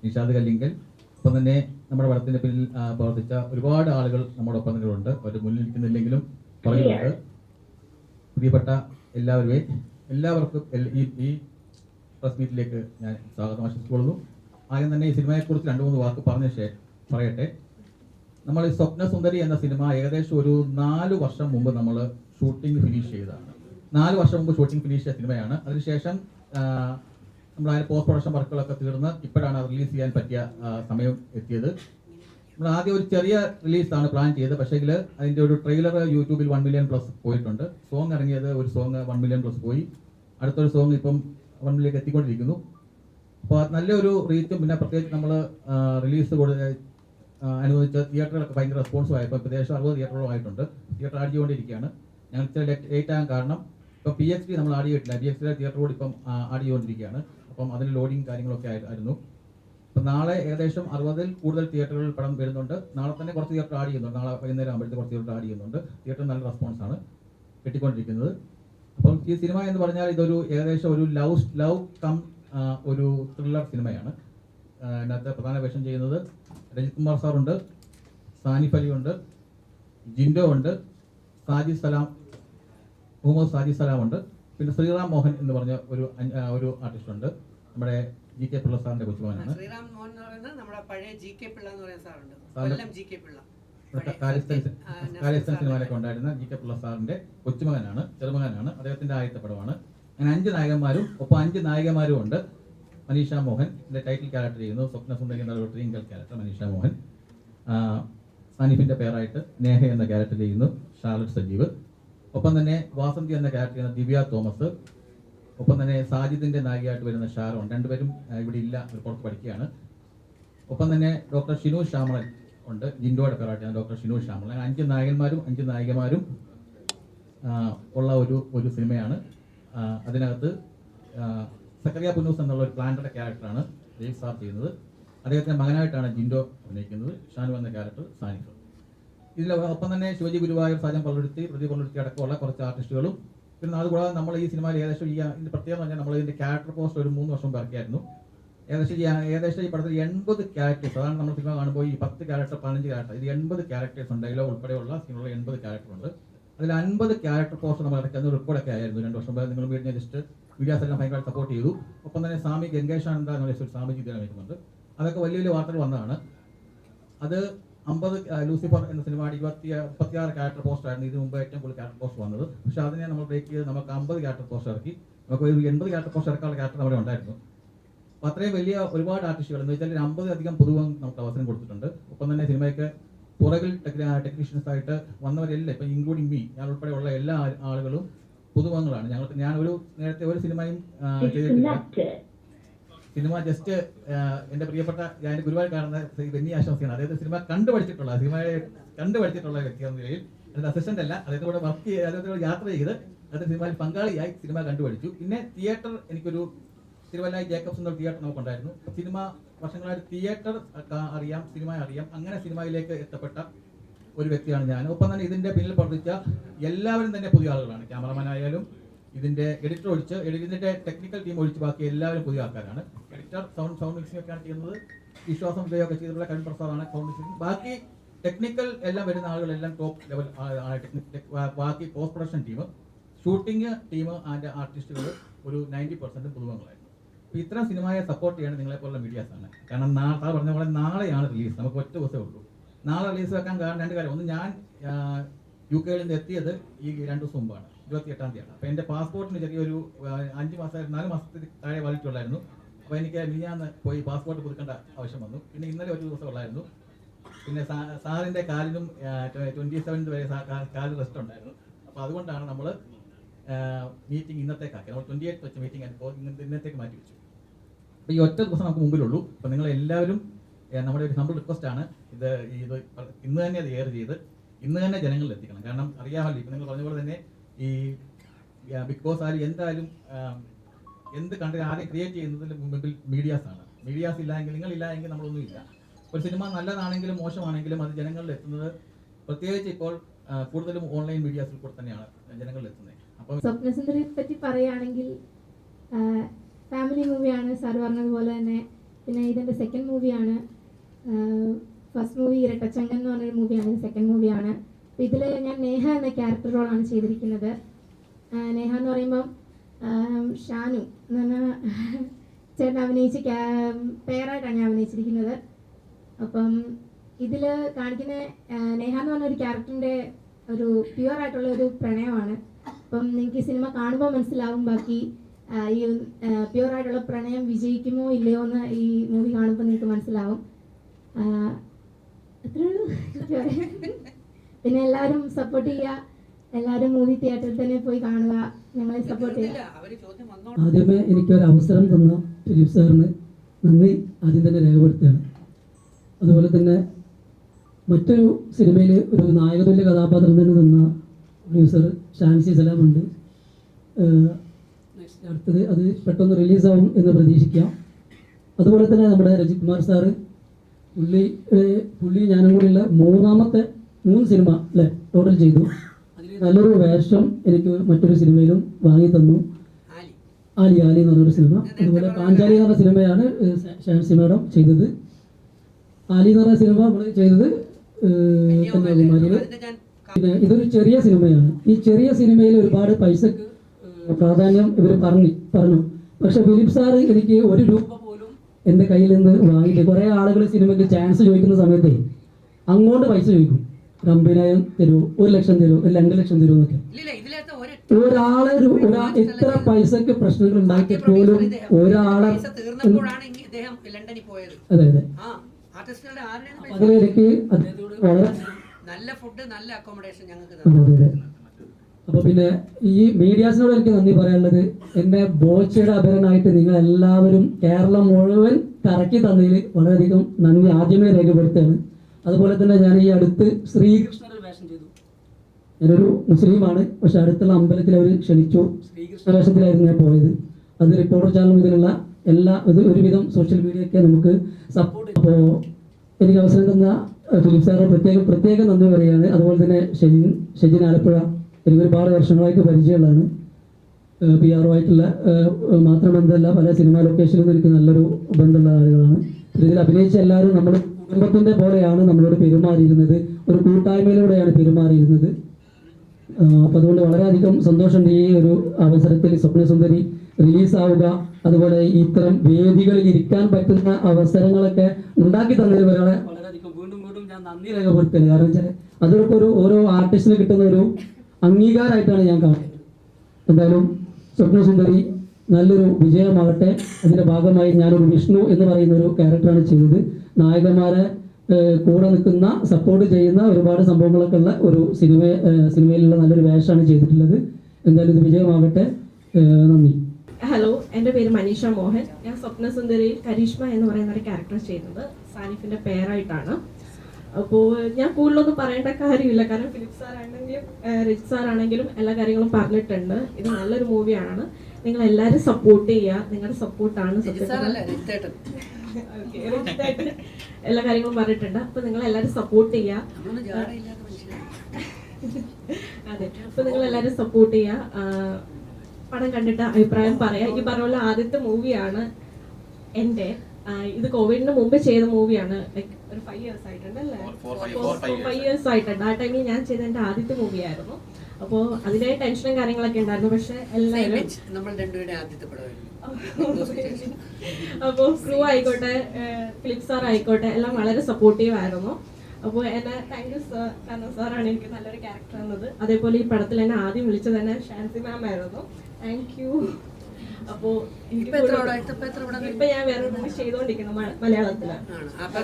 നിഷാദ് കല്ലിങ്കൽ ഇപ്പം തന്നെ നമ്മുടെ പടത്തിന്റെ പിന്നിൽ പ്രവർത്തിച്ച ഒരുപാട് ആളുകൾ നമ്മുടെ ഒപ്പം തന്നെ ഉണ്ട്. അവർ മുന്നിൽ നിൽക്കുന്നില്ലെങ്കിലും പറയുന്നുണ്ട് പ്രിയപ്പെട്ട എല്ലാവരുമേ എല്ലാവർക്കും ഈ ഈ പ്രസ് മീറ്റിലേക്ക് ഞാൻ സ്വാഗതം ആശംസിച്ചുകൊള്ളുന്നു. ആദ്യം തന്നെ ഈ സിനിമയെക്കുറിച്ച് രണ്ട് മൂന്ന് വാക്ക് പറഞ്ഞ ശേ പറയട്ടെ. നമ്മൾ ഈ സ്വപ്നസുന്ദരി എന്ന സിനിമ ഏകദേശം ഒരു നാല് വർഷം മുമ്പ് നമ്മൾ ഷൂട്ടിംഗ് ഫിനിഷ് ചെയ്തതാണ്. നാല് വർഷം മുമ്പ് ഷൂട്ടിംഗ് ഫിനിഷ് ചെയ്ത സിനിമയാണ്. അതിനുശേഷം നമ്മൾ അതിന് പോസ്റ്റ് പ്രൊഡക്ഷൻ വർക്കുകളൊക്കെ തീർന്ന് ഇപ്പോഴാണ് റിലീസ് ചെയ്യാൻ പറ്റിയ സമയം എത്തിയത്. നമ്മൾ ആദ്യം ഒരു ചെറിയ റിലീസാണ് പ്ലാൻ ചെയ്തത്. പക്ഷേ അതിന്റെ ഒരു ട്രെയിലർ യൂട്യൂബിൽ വൺ മില്യൺ പ്ലസ് പോയിട്ടുണ്ട്. സോങ് ഇറങ്ങിയത് ഒരു സോങ് വൺ മില്യൺ പ്ലസ് പോയി. അടുത്തൊരു സോങ് ഇപ്പം വൺ മില്യൺ എത്തിക്കൊണ്ടിരിക്കുന്നു. അപ്പോൾ നല്ലൊരു റീച്ചും പിന്നെ പ്രത്യേകിച്ച് നമ്മൾ റിലീസ് കൊടുത്ത അനുവദിച്ച തിയേറ്ററുകളൊക്കെ ഭയങ്കര റെസ്പോൺസും ആയപ്പോൾ ഏകദേശം അറുപത് തിയേറ്ററുകളും ആയിട്ടുണ്ട്. തിയേറ്റർ ആഡ് ചെയ്തുകൊണ്ടിരിക്കുകയാണ്. ഞങ്ങൾ ഇത്ര ലേറ്റ് ആകാൻ കാരണം ഇപ്പോൾ പി എച്ച് ഡി നമ്മൾ ആഡ് ചെയ്തിട്ടില്ല. പി എച്ച് ഡി തിയേറ്റർ കൂടി ഇപ്പം ആഡ് ചെയ്തുകൊണ്ടിരിക്കുകയാണ്. അപ്പം അതിന് ലോഡിങ് കാര്യങ്ങളൊക്കെ ആയിരുന്നു. അപ്പം നാളെ ഏകദേശം അറുപതിൽ കൂടുതൽ തിയേറ്ററുകളിൽ പടം വരുന്നുണ്ട്. നാളെ തന്നെ കുറച്ച് തിയേറ്റർ ആഡ് ചെയ്യുന്നുണ്ട്. നാളെ വൈകുന്നേരം ആകുമ്പോഴത്തെ കുറച്ച് തിയേറ്റർ ആഡ് ചെയ്യുന്നുണ്ട്. തിയേറ്റർ നല്ല റെസ്പോൺസാണ് കിട്ടിക്കൊണ്ടിരിക്കുന്നത്. അപ്പം ഈ സിനിമ എന്ന് പറഞ്ഞാൽ ഇതൊരു ഏകദേശം ഒരു ലവ് ലവ് കം ഒരു ത്രില്ലർ സിനിമയാണ്. ഇതിനകത്ത് പ്രധാന വേഷം ചെയ്യുന്നത് രജിത് കുമാർ സാറുണ്ട് സാനിഫ് അലി ഉണ്ട് ജിൻഡോ ഉണ്ട് സാജി സലാം മുഹമ്മദ് സാജി സലാം ഉണ്ട്. പിന്നെ ശ്രീറാം മോഹൻ എന്ന് പറഞ്ഞ ഒരു ഒരു ആർട്ടിസ്റ്റ് ഉണ്ട്. നമ്മുടെ ജി കെ പിള്ള സാറിന്റെ കൊച്ചുമോനാണ് ശ്രീറാം മോഹൻ എന്ന് പറയുന്നത് നമ്മുടെ പഴയ ജി കെ പിള്ള എന്ന് പറയുന്ന സാറുണ്ട്. സാറിന്റെ- കൊല്ലം ജി കെ പിള്ള. സിനിമയിലൊക്കെ ഉണ്ടായിരുന്ന ജി കെ പിള്ള സാറിന്റെ കൊച്ചുമകനാണ് ചെറുമകനാണ്. അദ്ദേഹത്തിന്റെ ആദ്യത്തെ പടമാണ്. അങ്ങനെ അഞ്ച് നായകന്മാരും ഒപ്പം അഞ്ച് നായികമാരും ഉണ്ട്. മനീഷ മോഹൻ. എന്റെ ടൈറ്റിൽ ക്യാരക്ടർ ചെയ്യുന്നു. സ്വപ്ന സുന്ദരി എന്ന ട്രീങ്കൽ ക്യാരക്ടർ മനീഷ മോഹൻ. സാനിഫിന്റെ പേരായിട്ട് നേഹ എന്ന ക്യാരക്ടർ ചെയ്യുന്നു. ഷാർലറ്റ് സജീവ്. ഒപ്പം തന്നെ വാസന്തി എന്ന ക്യാരക്ടർ ചെയ്യുന്ന ദിവ്യ തോമസ്. ഒപ്പം തന്നെ സാജിദിന്റെ നായികയായിട്ട് വരുന്ന ഷാരോൺ. രണ്ടുപേരും ഇവിടെ ഇല്ല. അവർ പുറത്ത് പഠിക്കുകയാണ്. ഒപ്പം തന്നെ ഡോക്ടർ ഷിനു ശ്യാമളൻ ഉണ്ട്. ജിൻഡോയുടെ പേരായിട്ട് ഡോക്ടർ ഷിനു ശ്യാമളൻ. അഞ്ച് നായകന്മാരും അഞ്ച് നായികമാരും ഉള്ള ഒരു ഒരു സിനിമയാണ്. അതിനകത്ത് സക്കറിയ പുന്നൂസ് എന്നുള്ള ഒരു പ്ലാന്റഡ് ക്യാരക്ടറാണ് ജെയിംസ് സാർ ചെയ്യുന്നത്. അദ്ദേഹത്തിന്റെ മകനായിട്ടാണ് ജിൻഡോ അഭിനയിക്കുന്നത്. ഷാനു എന്ന ക്യാരക്ടർ സാനിഫ് ഇതിൽ ഒപ്പം തന്നെ ശിവജി ഗുരുവായൂർ സാജൻ പള്ളുരുത്തി പ്രതി പള്ളുരുത്തി അടക്കമുള്ള കുറച്ച് ആർട്ടിസ്റ്റുകളും പിന്നെ അതുകൂടാതെ നമ്മൾ ഈ സിനിമയിൽ ഏകദേശം ഈ ഇതിന്റെ പ്രത്യേകത പറഞ്ഞാൽ നമ്മൾ ഇതിന്റെ ക്യാരക്ടർ പോസ്റ്റ് ഒരു മൂന്ന് വർഷം ഇറക്കിയായിരുന്നു ഏകദേശം ഏകദേശം ഈ പടത്തിൽ എൺപത് ക്യാരക്ടേഴ്സ് അതാണ് നമ്മൾ സിനിമ കാണുമ്പോൾ ഈ പത്ത് ക്യാരക്ടർ പതിനഞ്ച് ക്യാരക്ടർ ഇത് എൺപത് ക്യാരക്ടേഴ്സ് ഉണ്ട്. ഡയലോഗ് ഉൾപ്പെടെയുള്ള സിനിമയിൽ എൺപത് ക്യാരക്ടർ ഉണ്ട്. അതിൽ അൻപത് ക്യാരക്ടർ പോസ്റ്റ് നമ്മൾ ഇറക്കി അന്ന് റെക്കോർഡൊക്കെ ആയിരുന്നു. രണ്ട് വർഷം മുമ്പ് നിങ്ങൾ വീടിനെ ജസ്റ്റ് എല്ലാം ഭയങ്കരമായിട്ട് സപ്പോർട്ട് ചെയ്തു. ഒപ്പം തന്നെ സ്വാമി ഗംഗേഷാനന്ദ എന്ന് സ്വാമിജി ഇതിനെ വയ്ക്കുന്നുണ്ട് അതൊക്കെ വലിയ വലിയ വാർത്തകൾ വന്നതാണ്. അത് അമ്പത് ലൂസിഫർ എന്ന സിനിമ ഇരുപത്തി മുപ്പത്തിയാറ് ക്യാരക്ടർ പോസ്റ്റർ ആയിരുന്നു. ഇതിന് മുമ്പ് ഏറ്റവും കൂടുതൽ ക്യാരക്ടർ പോസ്റ്റ് വന്നത്. പക്ഷെ അതിനെ നമ്മൾ ബ്രേക്ക് ചെയ്ത് നമുക്ക് അമ്പത് ക്യാരക്ടർ പോസ്റ്റർ ഇറക്കി. നമുക്ക് ഒരു എൺപത് ക്യാരക്ടർ പോസ്റ്റർ ഇറക്കാനുള്ള ക്യാരക്ടർ അവിടെ ഉണ്ടായിരുന്നു. അപ്പോൾ അത്രയും വലിയ ഒരുപാട് ആർട്ടിസ്റ്റുകൾ എന്ന് വെച്ചാൽ അമ്പത് അധികം പൊതുവെ നമുക്ക് അവസരം കൊടുത്തിട്ടുണ്ട്. ഒപ്പം തന്നെ സിനിമയ്ക്ക് പുറകിൽ ടെക്നീഷ്യൻസ് ആയിട്ട് വന്നവരെല്ലാം ഇപ്പം ഇൻക്ലൂഡിങ് മീ ഞാൻ ഉൾപ്പെടെയുള്ള എല്ലാ ആളുകളും പുതുമുഖങ്ങളാണ്. ഞങ്ങൾ ഞാൻ ഒരു നേരത്തെ ഒരു സിനിമയും ചെയ്തിട്ടില്ല. സിനിമ ജസ്റ്റ് എന്റെ പ്രിയപ്പെട്ട ഞാൻ ഗുരുവായൂർ കാണുന്ന ശ്രീ ബെന്നി ആശംസിയാണ്. അതായത് സിനിമ കണ്ടു പഠിച്ചിട്ടുള്ള സിനിമയെ കണ്ടു പഠിച്ചിട്ടുള്ള വ്യക്തി എന്ന നിലയിൽ. അതിന്റെ അസിസ്റ്റന്റ് അല്ല അതായത് കൂടെ വർക്ക് ചെയ്ത് അതായത് കൂടെ യാത്ര ചെയ്ത് അത് സിനിമയിൽ പങ്കാളിയായി സിനിമ കണ്ടുപഠിച്ചു. പിന്നെ തിയേറ്റർ എനിക്കൊരു തിരുവല്ലായി ജേക്കബ്സ് എന്നൊരു തിയേറ്റർ നമുക്കുണ്ടായിരുന്നു. സിനിമ വർഷങ്ങളായിട്ട് തിയേറ്റർ അറിയാം സിനിമ അറിയാം. അങ്ങനെ സിനിമയിലേക്ക് എത്തപ്പെട്ട ഒരു വ്യക്തിയാണ് ഞാൻ. ഒപ്പം തന്നെ ഇതിന്റെ പിന്നിൽ പ്രവർത്തിച്ച എല്ലാവരും തന്നെ പുതിയ ആളുകളാണ്. ക്യാമറമാൻ ആയാലും ഇതിന്റെ എഡിറ്റർ ഒഴിച്ച് ഇതിന്റെ ടെക്നിക്കൽ ടീം ഒഴിച്ച് ബാക്കി എല്ലാവരും പുതിയ ആൾക്കാരാണ്. എഡിറ്റർ സൗണ്ട് സൗണ്ട് മിക്സിംഗ് ഒക്കെയാണ് ചെയ്യുന്നത്. വിശ്വാസം ഒക്കെ ചെയ്തിട്ടുള്ള കരുൺ പ്രസാദാണ് സൗണ്ട് മിക്സിംഗ് ബാക്കി ടെക്നിക്കൽ എല്ലാം വരുന്ന ആളുകളെല്ലാം ടോപ്പ് ലെവൽ ബാക്കി post production team shooting team and ആർട്ടിസ്റ്റുകൾ ഒരു നയന്റി പെർസെന്റ് പുതുമങ്ങളായിരുന്നു അപ്പോൾ ഇത്തരം സിനിമയെ സപ്പോർട്ട് ചെയ്യണം നിങ്ങളെ പോലുള്ള മീഡിയാസ് ആണ്. കാരണം നാളെ പറഞ്ഞ പോലെ നാളെയാണ് റിലീസ് നമുക്ക് ഒറ്റ ദിവസമേ ഉള്ളൂ. നാളെ റിലീസ് വെക്കാൻ കാരണം രണ്ട് കാര്യം. ഒന്ന് ഞാൻ യു കെയിൽ നിന്ന് എത്തിയത് ഈ രണ്ട് ദിവസം മുമ്പാണ് ഇരുപത്തി എട്ടാം തീയതിയാണ്. അപ്പോൾ എന്റെ പാസ്പോർട്ടിന് ചെറിയൊരു അഞ്ച് മാസം നാല് മാസത്തിൽ താഴെ വലിച്ചുള്ളായിരുന്നു അപ്പോൾ എനിക്ക് മിനിഞ്ഞാന്ന് പോയി പാസ്പോർട്ട് പുതുക്കേണ്ട ആവശ്യം വന്നു. പിന്നെ ഇന്നലെ ഒരു ദിവസം ഉള്ളായിരുന്നു. പിന്നെ സാറിന്റെ കാലിനും ട്വന്റി സെവൻത് വരെ കാൽ റെസ്റ്റ് ഉണ്ടായിരുന്നു. അപ്പോൾ അതുകൊണ്ടാണ് നമ്മൾ മീറ്റിംഗ് ഇന്നത്തേക്കാക്കി. നമ്മൾ ട്വന്റി എയ്റ്റ് വെച്ച മീറ്റിംഗ് ഇന്നത്തേക്ക് മാറ്റി വെച്ചു. അപ്പോൾ ഈ ഒറ്റ ദിവസം നമുക്ക് മുമ്പിലുള്ളൂ. അപ്പോൾ നിങ്ങൾ എല്ലാവരും നമ്മുടെ ഒരു ഹമ്പിൾ റിക്വസ്റ്റ് ആണ്. ഇത് ഇത് ഇന്ന് തന്നെ അത് എയർ ചെയ്ത് ഇന്ന് തന്നെ ജനങ്ങളിൽ എത്തിക്കണം. കാരണം അറിയാമല്ലോ ഇപ്പം നിങ്ങൾ പറഞ്ഞ പോലെ തന്നെ ഈ ബിഗ് ബോസ് ആര് എന്തായാലും എന്ത് കണ്ടു ആദ്യം ക്രിയേറ്റ് ചെയ്യുന്നതിന് മുമ്പിൽ മീഡിയാസ് ആണ്. മീഡിയാസ് ഇല്ലായെങ്കിൽ നിങ്ങളില്ലായെങ്കിൽ നമ്മളൊന്നുമില്ല ഒരു സിനിമ നല്ലതാണെങ്കിലും മോശമാണെങ്കിലും അത് ജനങ്ങളിൽ എത്തുന്നത് പ്രത്യേകിച്ച് ഇപ്പോൾ കൂടുതലും ഓൺലൈൻ മീഡിയാസിൽ കൂടെ തന്നെയാണ് ജനങ്ങളിൽ എത്തുന്നത്. അപ്പം സ്വപ്നസുന്ദരിയെ പറ്റി പറയുകയാണെങ്കിൽ ഫാമിലി മൂവിയാണ് സാർ പറഞ്ഞതുപോലെ തന്നെ പിന്നെ ഇതിന്റെ സെക്കൻഡ് മൂവിയാണ് ഫസ്റ്റ് മൂവി ഇരട്ടച്ചങ്കൻ എന്ന് പറഞ്ഞൊരു മൂവിയാണ് സെക്കൻഡ് മൂവിയാണ് ഇതിൽ ഞാൻ നേഹ എന്ന ക്യാരക്ടർ റോളാണ് ചെയ്തിരിക്കുന്നത്. നേഹ എന്ന് പറയുമ്പം ഷാനു എന്ന് പറഞ്ഞാൽ ചേട്ടൻ അഭിനയിച്ച് പേരായിട്ടാണ് ഞാൻ അഭിനയിച്ചിരിക്കുന്നത്. അപ്പം ഇതിൽ കാണിക്കുന്ന നേഹ എന്ന് പറഞ്ഞ ഒരു ക്യാരക്ടറിന്റെ ഒരു പ്യുവർ ആയിട്ടുള്ള ഒരു പ്രണയമാണ്. അപ്പം നിങ്ങൾക്ക് സിനിമ കാണുമ്പോൾ മനസ്സിലാവും ബാക്കി ഈ പ്യുവർ ആയിട്ടുള്ള പ്രണയം വിജയിക്കുമോ ഇല്ലയോ എന്ന് ഈ മൂവി കാണുമ്പോൾ നിങ്ങൾക്ക് മനസ്സിലാവും. പിന്നെ എല്ലാവരും സപ്പോർട്ട് ചെയ്യുക. എല്ലാവരും മൂവി തിയേറ്ററിൽ തന്നെ പോയി കാണുക. ഞങ്ങളെ സപ്പോർട്ട് ചെയ്യുക. ആദ്യമേ എനിക്ക് ഒരു അവസരം തന്ന ഫിലിപ്പ് സാറിന് നന്ദി. ആദ്യം തന്നെ രേഖപ്പെടുത്തുകയാണ്. അതുപോലെ തന്നെ മറ്റൊരു സിനിമയിൽ ഒരു നായകതുല്യ കഥാപാത്രം തന്നെ തന്ന പ്രൊഡ്യൂസർ ഷാൻസി സലാമുണ്ട് അടുത്തത് അത് പെട്ടെന്ന് റിലീസാവും എന്ന് പ്രതീക്ഷിക്കാം. അതുപോലെ തന്നെ നമ്മുടെ രജിത് കുമാർ സാറ് പുള്ളി പുള്ളി ഞാനും കൂടിയുള്ള മൂന്നാമത്തെ മൂന്ന് സിനിമ അല്ലേ ടോട്ടൽ ചെയ്തു. അതിൽ നല്ലൊരു വേഷം എനിക്ക് മറ്റൊരു സിനിമയിലും വാങ്ങി തന്നു. ആലി. ആലി എന്ന് പറഞ്ഞൊരു സിനിമ. അതുപോലെ പാഞ്ചാലി എന്ന് പറഞ്ഞ സിനിമയാണ് ഷാൻ സിനിമയുടെ ഷാൻസി മാഡം ചെയ്തത്. ആലി എന്ന് പറഞ്ഞ സിനിമ നമ്മൾ ചെയ്തത് കന്യാകുമാരിയിൽ പിന്നെ ഇതൊരു ചെറിയ സിനിമയാണ്. ഈ ചെറിയ സിനിമയിൽ ഒരുപാട് പൈസക്ക് പ്രാധാന്യം ഇവർ പറഞ്ഞു പറഞ്ഞു. പക്ഷെ ഫിലിപ്പ് സാറ് എനിക്ക് ഒരു രൂപ എന്റെ കയ്യിൽ നിന്ന് വാങ്ങിയിട്ട് കുറേ ആളുകൾ സിനിമയ്ക്ക് ചാൻസ് ചോദിക്കുന്ന സമയത്ത് അങ്ങോട്ട് പൈസ ചോദിക്കും. ഒരു തരൂ തരുമോ ഒരു ലക്ഷം തരൂ ഒരു രണ്ട് ലക്ഷം തരൂ എന്നൊക്കെ. ഒരാളെ ഒരു ഇത്ര പൈസക്ക് പ്രശ്നങ്ങൾ ഉണ്ടാക്കിയ പോലും ഒരാളെ പൈസ തീർന്നപ്പോഴാണ് ഇദ്ദേഹം ലണ്ടനിൽ പോയത്. അതെ അതെ. അതിലെനിക്ക് വളരെ നല്ല ഫുഡ് നല്ല അക്കോമഡേഷൻ ഞങ്ങൾക്ക് അതെ തന്നു അതെ അതെ അപ്പോൾ പിന്നെ ഈ മീഡിയാസിനോട് എനിക്ക് നന്ദി പറയാനുള്ളത്. എന്റെ ബോച്ചയുടെ അപരനായിട്ട് നിങ്ങൾ എല്ലാവരും കേരളം മുഴുവൻ കറക്കി തന്നതിൽ വളരെയധികം നന്ദി ആദ്യമേ രേഖപ്പെടുത്തുകയാണ്. അതുപോലെ തന്നെ ഞാൻ ഈ അടുത്ത് ശ്രീകൃഷ്ണന്റെ വേഷം ചെയ്തു. ഞാനൊരു മുസ്ലിമാണ്. പക്ഷെ അടുത്തുള്ള അമ്പലത്തിൽ അവർ ക്ഷണിച്ചു. ശ്രീകൃഷ്ണ വേഷത്തിലായിരുന്നു ഞാൻ പോയത്. അത് റിപ്പോർട്ടർ ചാനൽ മുതലുള്ള എല്ലാ ഇത് ഒരുവിധം സോഷ്യൽ മീഡിയയൊക്കെ നമുക്ക് സപ്പോർട്ട് അപ്പോൾ എനിക്ക് അവസരം തന്ന ഫിലിപ്പ് സാറിന് പ്രത്യേകം പ്രത്യേകം നന്ദി പറയുകയാണ്. അതുപോലെ തന്നെ ഷെജിൻ ഷെജിൻ ആലപ്പുഴ. എനിക്ക് ഒരുപാട് വർഷങ്ങളായിട്ട് പരിചയമുള്ളതാണ്. പി ആറുമായിട്ടുള്ള മാത്രം ബന്ധമല്ല പല സിനിമാ ലൊക്കേഷനിലും എനിക്ക് നല്ലൊരു ബന്ധമുള്ള ആളുകളാണ്. ഇതിൽ അഭിനയിച്ച എല്ലാവരും നമ്മൾ കുടുംബത്തിന്റെ പോലെയാണ് നമ്മളോട് പെരുമാറിയിരുന്നത്. ഒരു കൂട്ടായ്മയിലൂടെയാണ് പെരുമാറിയിരുന്നത്. അപ്പോൾ അതുകൊണ്ട് വളരെയധികം സന്തോഷമുണ്ട് ഈ ഒരു അവസരത്തിൽ സ്വപ്നസുന്ദരി റിലീസാവുക. അതുപോലെ ഇത്തരം വേദികളിൽ ഇരിക്കാൻ പറ്റുന്ന അവസരങ്ങളൊക്കെ ഉണ്ടാക്കി തന്നതിൽ ഒരാളെ വളരെയധികം വീണ്ടും വീണ്ടും ഞാൻ നന്ദി രേഖപ്പെടുത്തുന്നത് കാരണം വെച്ചാൽ അതൊക്കെ ഒരു ഓരോ ആർട്ടിസ്റ്റിന് കിട്ടുന്ന ഒരു അംഗീകാരമായിട്ടാണ് ഞാൻ കാണുന്നത്. എന്തായാലും സ്വപ്നസുന്ദരി നല്ലൊരു വിജയമാകട്ടെ. അതിന്റെ ഭാഗമായി ഞാനൊരു വിഷ്ണു എന്ന് പറയുന്ന ഒരു ക്യാരക്ടറാണ് ചെയ്തത്. നായകന്മാരെ കൂടെ നിൽക്കുന്ന സപ്പോർട്ട് ചെയ്യുന്ന ഒരുപാട് സംഭവങ്ങളൊക്കെ ഉള്ള ഒരു സിനിമ സിനിമയിലുള്ള നല്ലൊരു വേഷമാണ് ചെയ്തിട്ടുള്ളത്. എന്തായാലും ഇത് വിജയമാകട്ടെ. നന്ദി. ഹലോ എന്റെ പേര് മനീഷ മോഹൻ. ഞാൻ സ്വപ്നസുന്ദരിയിൽ കരീഷ്മ എന്ന് പറയുന്ന ഒരു ക്യാരക്ടർ ചെയ്യുന്നത്. സാനിഫിന്റെ പേരായിട്ടാണ്. അപ്പോൾ ഞാൻ കൂടുതലൊന്നും പറയേണ്ട കാര്യമില്ല. കാരണം ഫിലിപ്പ് സാർ ആണെങ്കിലും റിച്ച് സാർ ആണെങ്കിലും എല്ലാ കാര്യങ്ങളും പറഞ്ഞിട്ടുണ്ട്. ഇത് നല്ലൊരു മൂവിയാണ്. നിങ്ങൾ എല്ലാരും സപ്പോർട്ട് ചെയ്യുക. നിങ്ങളുടെ സപ്പോർട്ടാണ് എല്ലാ കാര്യങ്ങളും പറഞ്ഞിട്ടുണ്ട്. അപ്പൊ നിങ്ങൾ എല്ലാവരും സപ്പോർട്ട് ചെയ്യുക അതെ. അപ്പൊ നിങ്ങൾ എല്ലാരും സപ്പോർട്ട് ചെയ്യുക പടം കണ്ടിട്ട് അഭിപ്രായം പറയാം. ഈ പറഞ്ഞ പോലെ ആദ്യത്തെ മൂവിയാണ് എന്റെ. ഇത് കോവിഡിന് മുമ്പ് ചെയ്ത മൂവിയാണ്. ലൈക്ക് ഒരു ഫൈവ് ഇയേഴ്സ് ആയിട്ടുണ്ട് അല്ലേ? ഫൈവ് ഇയേഴ്സ് ആയിട്ടുണ്ട്. ആ ടൈമിൽ ഞാൻ ചെയ്ത എന്റെ ആദ്യത്തെ മൂവിയായിരുന്നു. അപ്പോൾ അതിന്റെ ടെൻഷനും കാര്യങ്ങളൊക്കെ ഉണ്ടായിരുന്നു. പക്ഷെ എല്ലാവരും അപ്പോൾ ക്രൂ ആയിക്കോട്ടെ ഫിലിപ്പ് സാർ ആയിക്കോട്ടെ എല്ലാം വളരെ സപ്പോർട്ടീവ് ആയിരുന്നു. അപ്പോൾ എന്നെ താങ്ക് യു സാർ കാരണം സാറാണ് എനിക്ക് നല്ലൊരു ക്യാരക്ടർ എന്നത് അതേപോലെ ഈ പടത്തിൽ എന്നെ ആദ്യം വിളിച്ചത് തന്നെ ഷാൻസി മാം ആയിരുന്നു. താങ്ക് യു അപ്പോൾ ഇപ്പൊ ഞാൻ വേറെ മൂവി ചെയ്തോണ്ടിരിക്കുന്നു മലയാളത്തിലാണ്. അപ്പൊ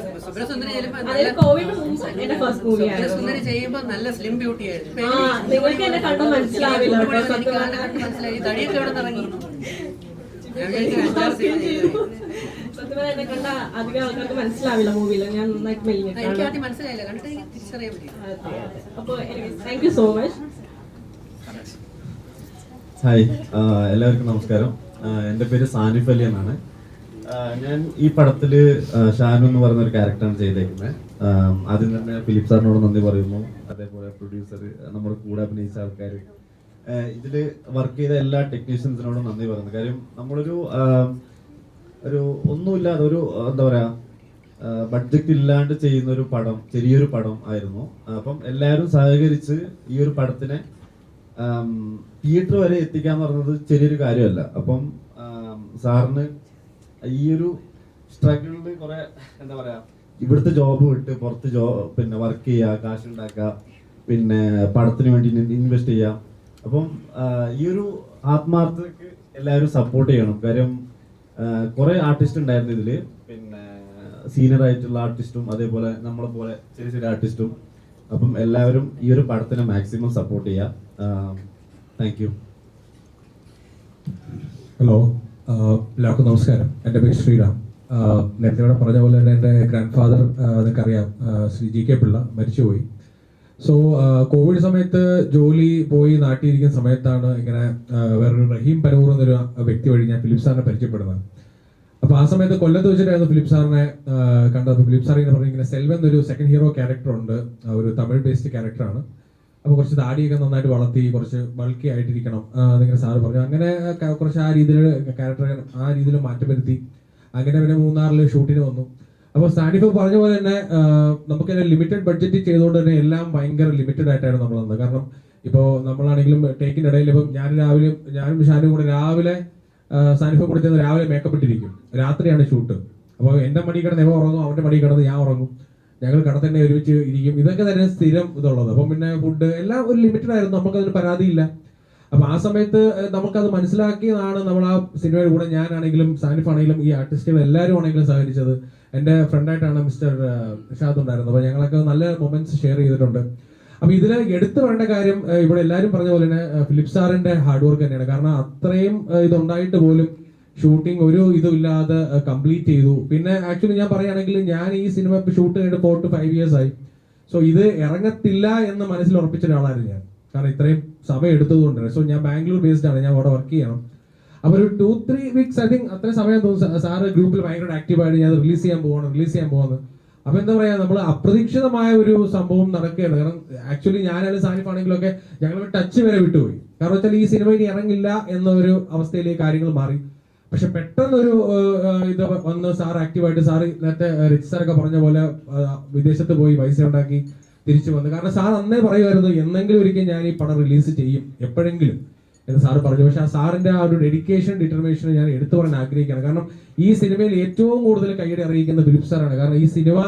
കോവിഡ് മുമ്പ് എന്റെ ഫസ്റ്റ് മൂവിയാണ് സ്വപ്നസുന്ദരി നല്ല സ്ലിം ബ്യൂട്ടി ആയിരുന്നു നിങ്ങൾക്ക് എന്നെ കണ്ടു മനസ്സിലാവില്ല. മനസ്സിലായി. തടിയൊക്കെ ഇറങ്ങി. സത്യം എന്നെ കണ്ട അധികം ആൾക്കാർക്ക് മനസ്സിലാവില്ല മൂവിയിൽ ഞാൻ നന്നായിട്ട് എനിക്ക് മെലിഞ്ഞിട്ടാണ് ആദ്യം മനസ്സിലായില്ല. കണ്ടിട്ട് എനിക്ക് തിരിച്ചറിയാൻ പറ്റി. അതെ അതെ. അപ്പോൾ thank you so much hi എല്ലാവർക്കും നമസ്കാരം. എന്റെ പേര് സാനിഫ് അലി എന്നാണ്. ഞാൻ ഈ പടത്തിൽ ഷാനു എന്ന് പറയുന്ന ഒരു ക്യാരക്ടറാണ് ചെയ്തേക്കുന്നത് ആദ്യം തന്നെ ഫിലിപ്പ് സാറിനോട് നന്ദി പറയുന്നു. അതേപോലെ പ്രൊഡ്യൂസർ നമ്മുടെ കൂടെ അഭിനയിച്ച ആൾക്കാർ ഇതിൽ വർക്ക് ചെയ്ത എല്ലാ ടെക്നീഷ്യൻസിനോടും നന്ദി പറയുന്നു. കാര്യം നമ്മളൊരു ഒരു ഒന്നുമില്ലാതെ ഒരു എന്താ പറയാ ബഡ്ജറ്റ് ഇല്ലാണ്ട് ചെയ്യുന്ന ഒരു പടം ചെറിയൊരു പടം ആയിരുന്നു. അപ്പം എല്ലാവരും സഹകരിച്ച് ഈ ഒരു പടത്തിനെ തിയേറ്റർ വരെ എത്തിക്കാന്ന് പറഞ്ഞത് ചെറിയൊരു കാര്യമല്ല. അപ്പം സാറിന് ഈ ഒരു സ്ട്രഗിളിൽ കുറെ എന്താ പറയാ ഇവിടുത്തെ ജോബ് വിട്ട് പുറത്ത് ജോ പിന്നെ വർക്ക് ചെയ്യുക കാശ് ഉണ്ടാക്കുക പിന്നെ പടത്തിന് വേണ്ടി ഇൻവെസ്റ്റ് ചെയ്യുക അപ്പം ഈ ഒരു ആത്മാർത്ഥതയ്ക്ക് എല്ലാവരും സപ്പോർട്ട് ചെയ്യണം. കാര്യം കുറെ ആർട്ടിസ്റ്റ് ഉണ്ടായിരുന്നു ഇതിൽ. പിന്നെ സീനിയർ ആയിട്ടുള്ള ആർട്ടിസ്റ്റും അതേപോലെ നമ്മളെ പോലെ ചെറിയ ചെറിയ ആർട്ടിസ്റ്റും അപ്പം എല്ലാവരും ഈ ഒരു പടത്തിനെ മാക്സിമം സപ്പോർട്ട് ചെയ്യുക താങ്ക് യു ഹലോ എല്ലാവർക്കും നമസ്കാരം. എന്റെ പേര് ശ്രീറാം. ആഹ് നേരത്തെ ഇവിടെ പറഞ്ഞ പോലെ തന്നെ എന്റെ ഗ്രാൻഡ് ഫാദർ നിങ്ങൾക്കറിയാം. ആഹ് ശ്രീ ജി കെ പിള്ള മരിച്ചുപോയി. സോ കോവിഡ് സമയത്ത് ജോലി പോയി നാട്ടിയിരിക്കുന്ന സമയത്താണ് ഇങ്ങനെ വേറൊരു റഹീം പനൂർ എന്നൊരു വ്യക്തി വഴി ഞാൻ ഫിലിപ്പ് സാറിനെ പരിചയപ്പെടുന്നത്. അപ്പോൾ ആ സമയത്ത് കൊല്ലത്ത് വെച്ചിട്ടായിരുന്നു ഫിലിപ്പ് സാറിനെ കണ്ടത്. ഫിലിപ്പ് സാർ ഇങ്ങനെ പറഞ്ഞു ഇങ്ങനെ സെൽവൻ സെക്കൻഡ് ഹീറോ ക്യാരക്ടർ ഉണ്ട് ഒരു തമിഴ് ബേസ്ഡ് ക്യാരക്ടറാണ് അപ്പോൾ കുറച്ച് താടിയൊക്കെ നന്നായിട്ട് വളർത്തി കുറച്ച് ബൾക്കി ആയിട്ടിരിക്കണം എന്നിങ്ങനെ സാറ് പറഞ്ഞു. അങ്ങനെ കുറച്ച് ആ രീതിയിൽ ക്യാരക്ടർ ആ രീതിയിൽ മാറ്റം വരുത്തി അങ്ങനെ പിന്നെ മൂന്നാറിൽ ഷൂട്ടിന് വന്നു. അപ്പോൾ സാനിഫ് പറഞ്ഞ പോലെ തന്നെ നമുക്ക് നമുക്ക് ലിമിറ്റഡ് ബഡ്ജറ്റ് ചെയ്തുകൊണ്ട് തന്നെ എല്ലാം ഭയങ്കര ലിമിറ്റഡ് ആയിട്ടാണ് നമ്മൾ വന്നത്. കാരണം ഇപ്പോൾ നമ്മളാണെങ്കിലും ടേക്കിന്റെ ഇടയിൽ ഇപ്പം ഞാൻ രാവിലെ ഞാനും ഷാനും കൂടെ രാവിലെ സാനിഫ് കൂടെ ചെന്ന് രാവിലെ മേക്കപ്പ് ഇട്ടിരിക്കും. രാത്രിയാണ് ഷൂട്ട് അപ്പോൾ എന്റെ മടി കിടന്ന് ഉറങ്ങും അവന്റെ മടി കിടന്ന് ഞാൻ ഉറങ്ങും. ഞങ്ങൾ കട തന്നെ ഒരുമിച്ച് ഇരിക്കും. ഇതൊക്കെ തന്നെ സ്ഥിരം ഇതുള്ളത്. അപ്പം പിന്നെ ഫുഡ് എല്ലാം ഒരു ലിമിറ്റഡ് ആയിരുന്നു. നമുക്കതിന് പരാതിയില്ല. അപ്പം ആ സമയത്ത് നമുക്കത് മനസ്സിലാക്കിയതാണ് നമ്മൾ ആ സിനിമയുടെ കൂടെ ഞാനാണെങ്കിലും സാനിഫ് ആണെങ്കിലും ഈ ആർട്ടിസ്റ്റുകൾ എല്ലാവരും ആണെങ്കിലും സഹകരിച്ചത്. എന്റെ ഫ്രണ്ടായിട്ടാണ് മിസ്റ്റർ ഷാദ് ഉണ്ടായിരുന്നത്. അപ്പോൾ ഞങ്ങളൊക്കെ നല്ല മൊമെന്റ്സ് ഷെയർ ചെയ്തിട്ടുണ്ട്. അപ്പം ഇതിൽ എടുത്തു പറയേണ്ട കാര്യം ഇവിടെ എല്ലാവരും പറഞ്ഞ പോലെ തന്നെ ഫിലിപ്പ് സാറിന്റെ ഹാർഡ് വർക്ക് തന്നെയാണ്. കാരണം അത്രയും ഇതുണ്ടായിട്ട് പോലും ഷൂട്ടിംഗ് ഒരു ഇതും ഇല്ലാതെ കംപ്ലീറ്റ് ചെയ്തു. പിന്നെ ആക്ച്വലി ഞാൻ പറയുകയാണെങ്കിൽ ഞാൻ ഈ സിനിമ ഷൂട്ട് കഴിഞ്ഞിട്ട് പോട്ട് ഫൈവ് ഇയേഴ്സ് ആയി. സോ ഇത് ഇറങ്ങത്തില്ല എന്ന് മനസ്സിൽ ഉറപ്പിച്ച ഒരാളായിരുന്നു ഞാൻ. കാരണം ഇത്രയും സമയം എടുത്തതുകൊണ്ട്. സോ ഞാൻ ബാംഗ്ലൂർ ബേസ്ഡ് ആണ്. ഞാൻ അവിടെ വർക്ക് ചെയ്യണം. അപ്പൊ ഒരു two three weeks I think അത്രയും സമയം തോന്നുന്നു. സാറ് ഗ്രൂപ്പിൽ ഭയങ്കര ആക്റ്റീവായിട്ട് ഞാൻ റിലീസ് ചെയ്യാൻ പോവാണ് റിലീസ് ചെയ്യാൻ പോകുന്നത് അപ്പൊ എന്താ പറയാ നമ്മൾ അപ്രതീക്ഷിതമായ ഒരു സംഭവം നടക്കുകയാണ്. കാരണം ആക്ച്വലി ഞാനായാലും സാനിഫ് ആണെങ്കിലൊക്കെ ഞങ്ങൾ ടച്ച് വരെ വിട്ടുപോയി. കാരണം വെച്ചാൽ ഈ സിനിമ ഇനി ഇറങ്ങില്ല എന്നൊരു അവസ്ഥയിലേക്ക് കാര്യങ്ങൾ മാറി. പക്ഷെ പെട്ടെന്ന് ഒരു ഇത് വന്ന് സാർ ആക്റ്റീവായിട്ട് സാർ നേരത്തെ റിച്ച് സാറൊക്കെ പറഞ്ഞ പോലെ വിദേശത്ത് പോയി പൈസ ഉണ്ടാക്കി തിരിച്ചു വന്നു. കാരണം സാർ അന്നേ പറയുമായിരുന്നു എന്നെങ്കിലും ഒരിക്കൽ ഞാൻ ഈ പടം റിലീസ് ചെയ്യും എപ്പോഴെങ്കിലും എന്ന് സാറ് പറഞ്ഞു. പക്ഷെ ആ സാറിന്റെ ആ ഒരു ഡെഡിക്കേഷൻ ഡിറ്റർമിനേഷൻ ഞാൻ എടുത്തു പറയാൻ ആഗ്രഹിക്കുകയാണ്. കാരണം ഈ സിനിമയിൽ ഏറ്റവും കൂടുതൽ കൈയടി അറിയിക്കുന്ന ഫിലിപ്പ് സാറാണ്. കാരണം ഈ സിനിമ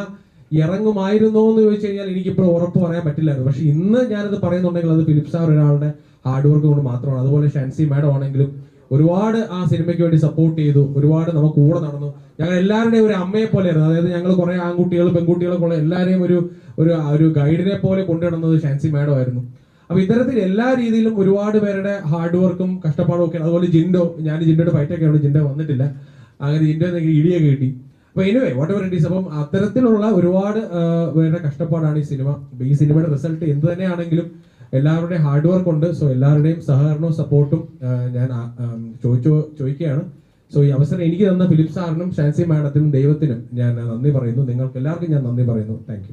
ഇറങ്ങുമായിരുന്നോ എന്ന് ചോദിച്ചു കഴിഞ്ഞാൽ എനിക്കിപ്പോൾ ഉറപ്പ് പറയാൻ പറ്റില്ലായിരുന്നു. പക്ഷെ ഇന്ന് ഞാനത് പറയുന്നുണ്ടെങ്കിൽ അത് ഫിലിപ്പ് സാർ ഒരാളുടെ ഹാർഡ് വർക്ക് കൊണ്ട് മാത്രമാണ്. അതുപോലെ ഷാൻസി മാഡം ആണെങ്കിലും ഒരുപാട് ആ സിനിമയ്ക്ക് വേണ്ടി സപ്പോർട്ട് ചെയ്തു. ഒരുപാട് നമുക്ക് കൂടെ നടന്നു. ഞങ്ങൾ എല്ലാവരുടെയും ഒരു അമ്മയെ പോലെ ആയിരുന്നു അതായത് ഞങ്ങൾ കുറെ ആൺകുട്ടികൾ പെൺകുട്ടികളൊക്കെ പോലെ എല്ലാവരെയും ഒരു ഒരു ഒരു ഗൈഡിനെ പോലെ കൊണ്ടുനടന്നത് ഷാൻസി മാഡം ആയിരുന്നു. അപ്പൊ ഇത്തരത്തിൽ എല്ലാ രീതിയിലും ഒരുപാട് പേരുടെ ഹാർഡ് വർക്കും കഷ്ടപ്പാടും ഒക്കെ അതുപോലെ ജിൻഡോ ഞാൻ ജിൻഡോയുടെ ഫൈറ്റ് ഒക്കെ ഉണ്ട് ജിൻഡോ വന്നിട്ടില്ല. അങ്ങനെ ജിൻഡോ എനിക്ക് ഇടിയൊക്കെ കിട്ടി. അപ്പൊ anyway whatever it is അപ്പം അത്തരത്തിലുള്ള ഒരുപാട് പേരുടെ കഷ്ടപ്പാടാണ് ഈ സിനിമ. ഈ സിനിമയുടെ റിസൾട്ട് എന്ത് തന്നെയാണെങ്കിലും എല്ലാവരുടെയും ഹാർഡ് വർക്ക് ഉണ്ട്. സോ എല്ലാവരുടെയും സഹകരണവും സപ്പോർട്ടും ഞാൻ ചോദിച്ചു ചോദിക്കുകയാണ്. സോ ഈ അവസരം എനിക്ക് തന്ന ഫിലിപ്പ് സാറിനും ഷാൻസി മാഡത്തിനും ദൈവത്തിനും ഞാൻ നന്ദി പറയുന്നു. നിങ്ങൾക്ക് എല്ലാവർക്കും ഞാൻ നന്ദി പറയുന്നു. താങ്ക്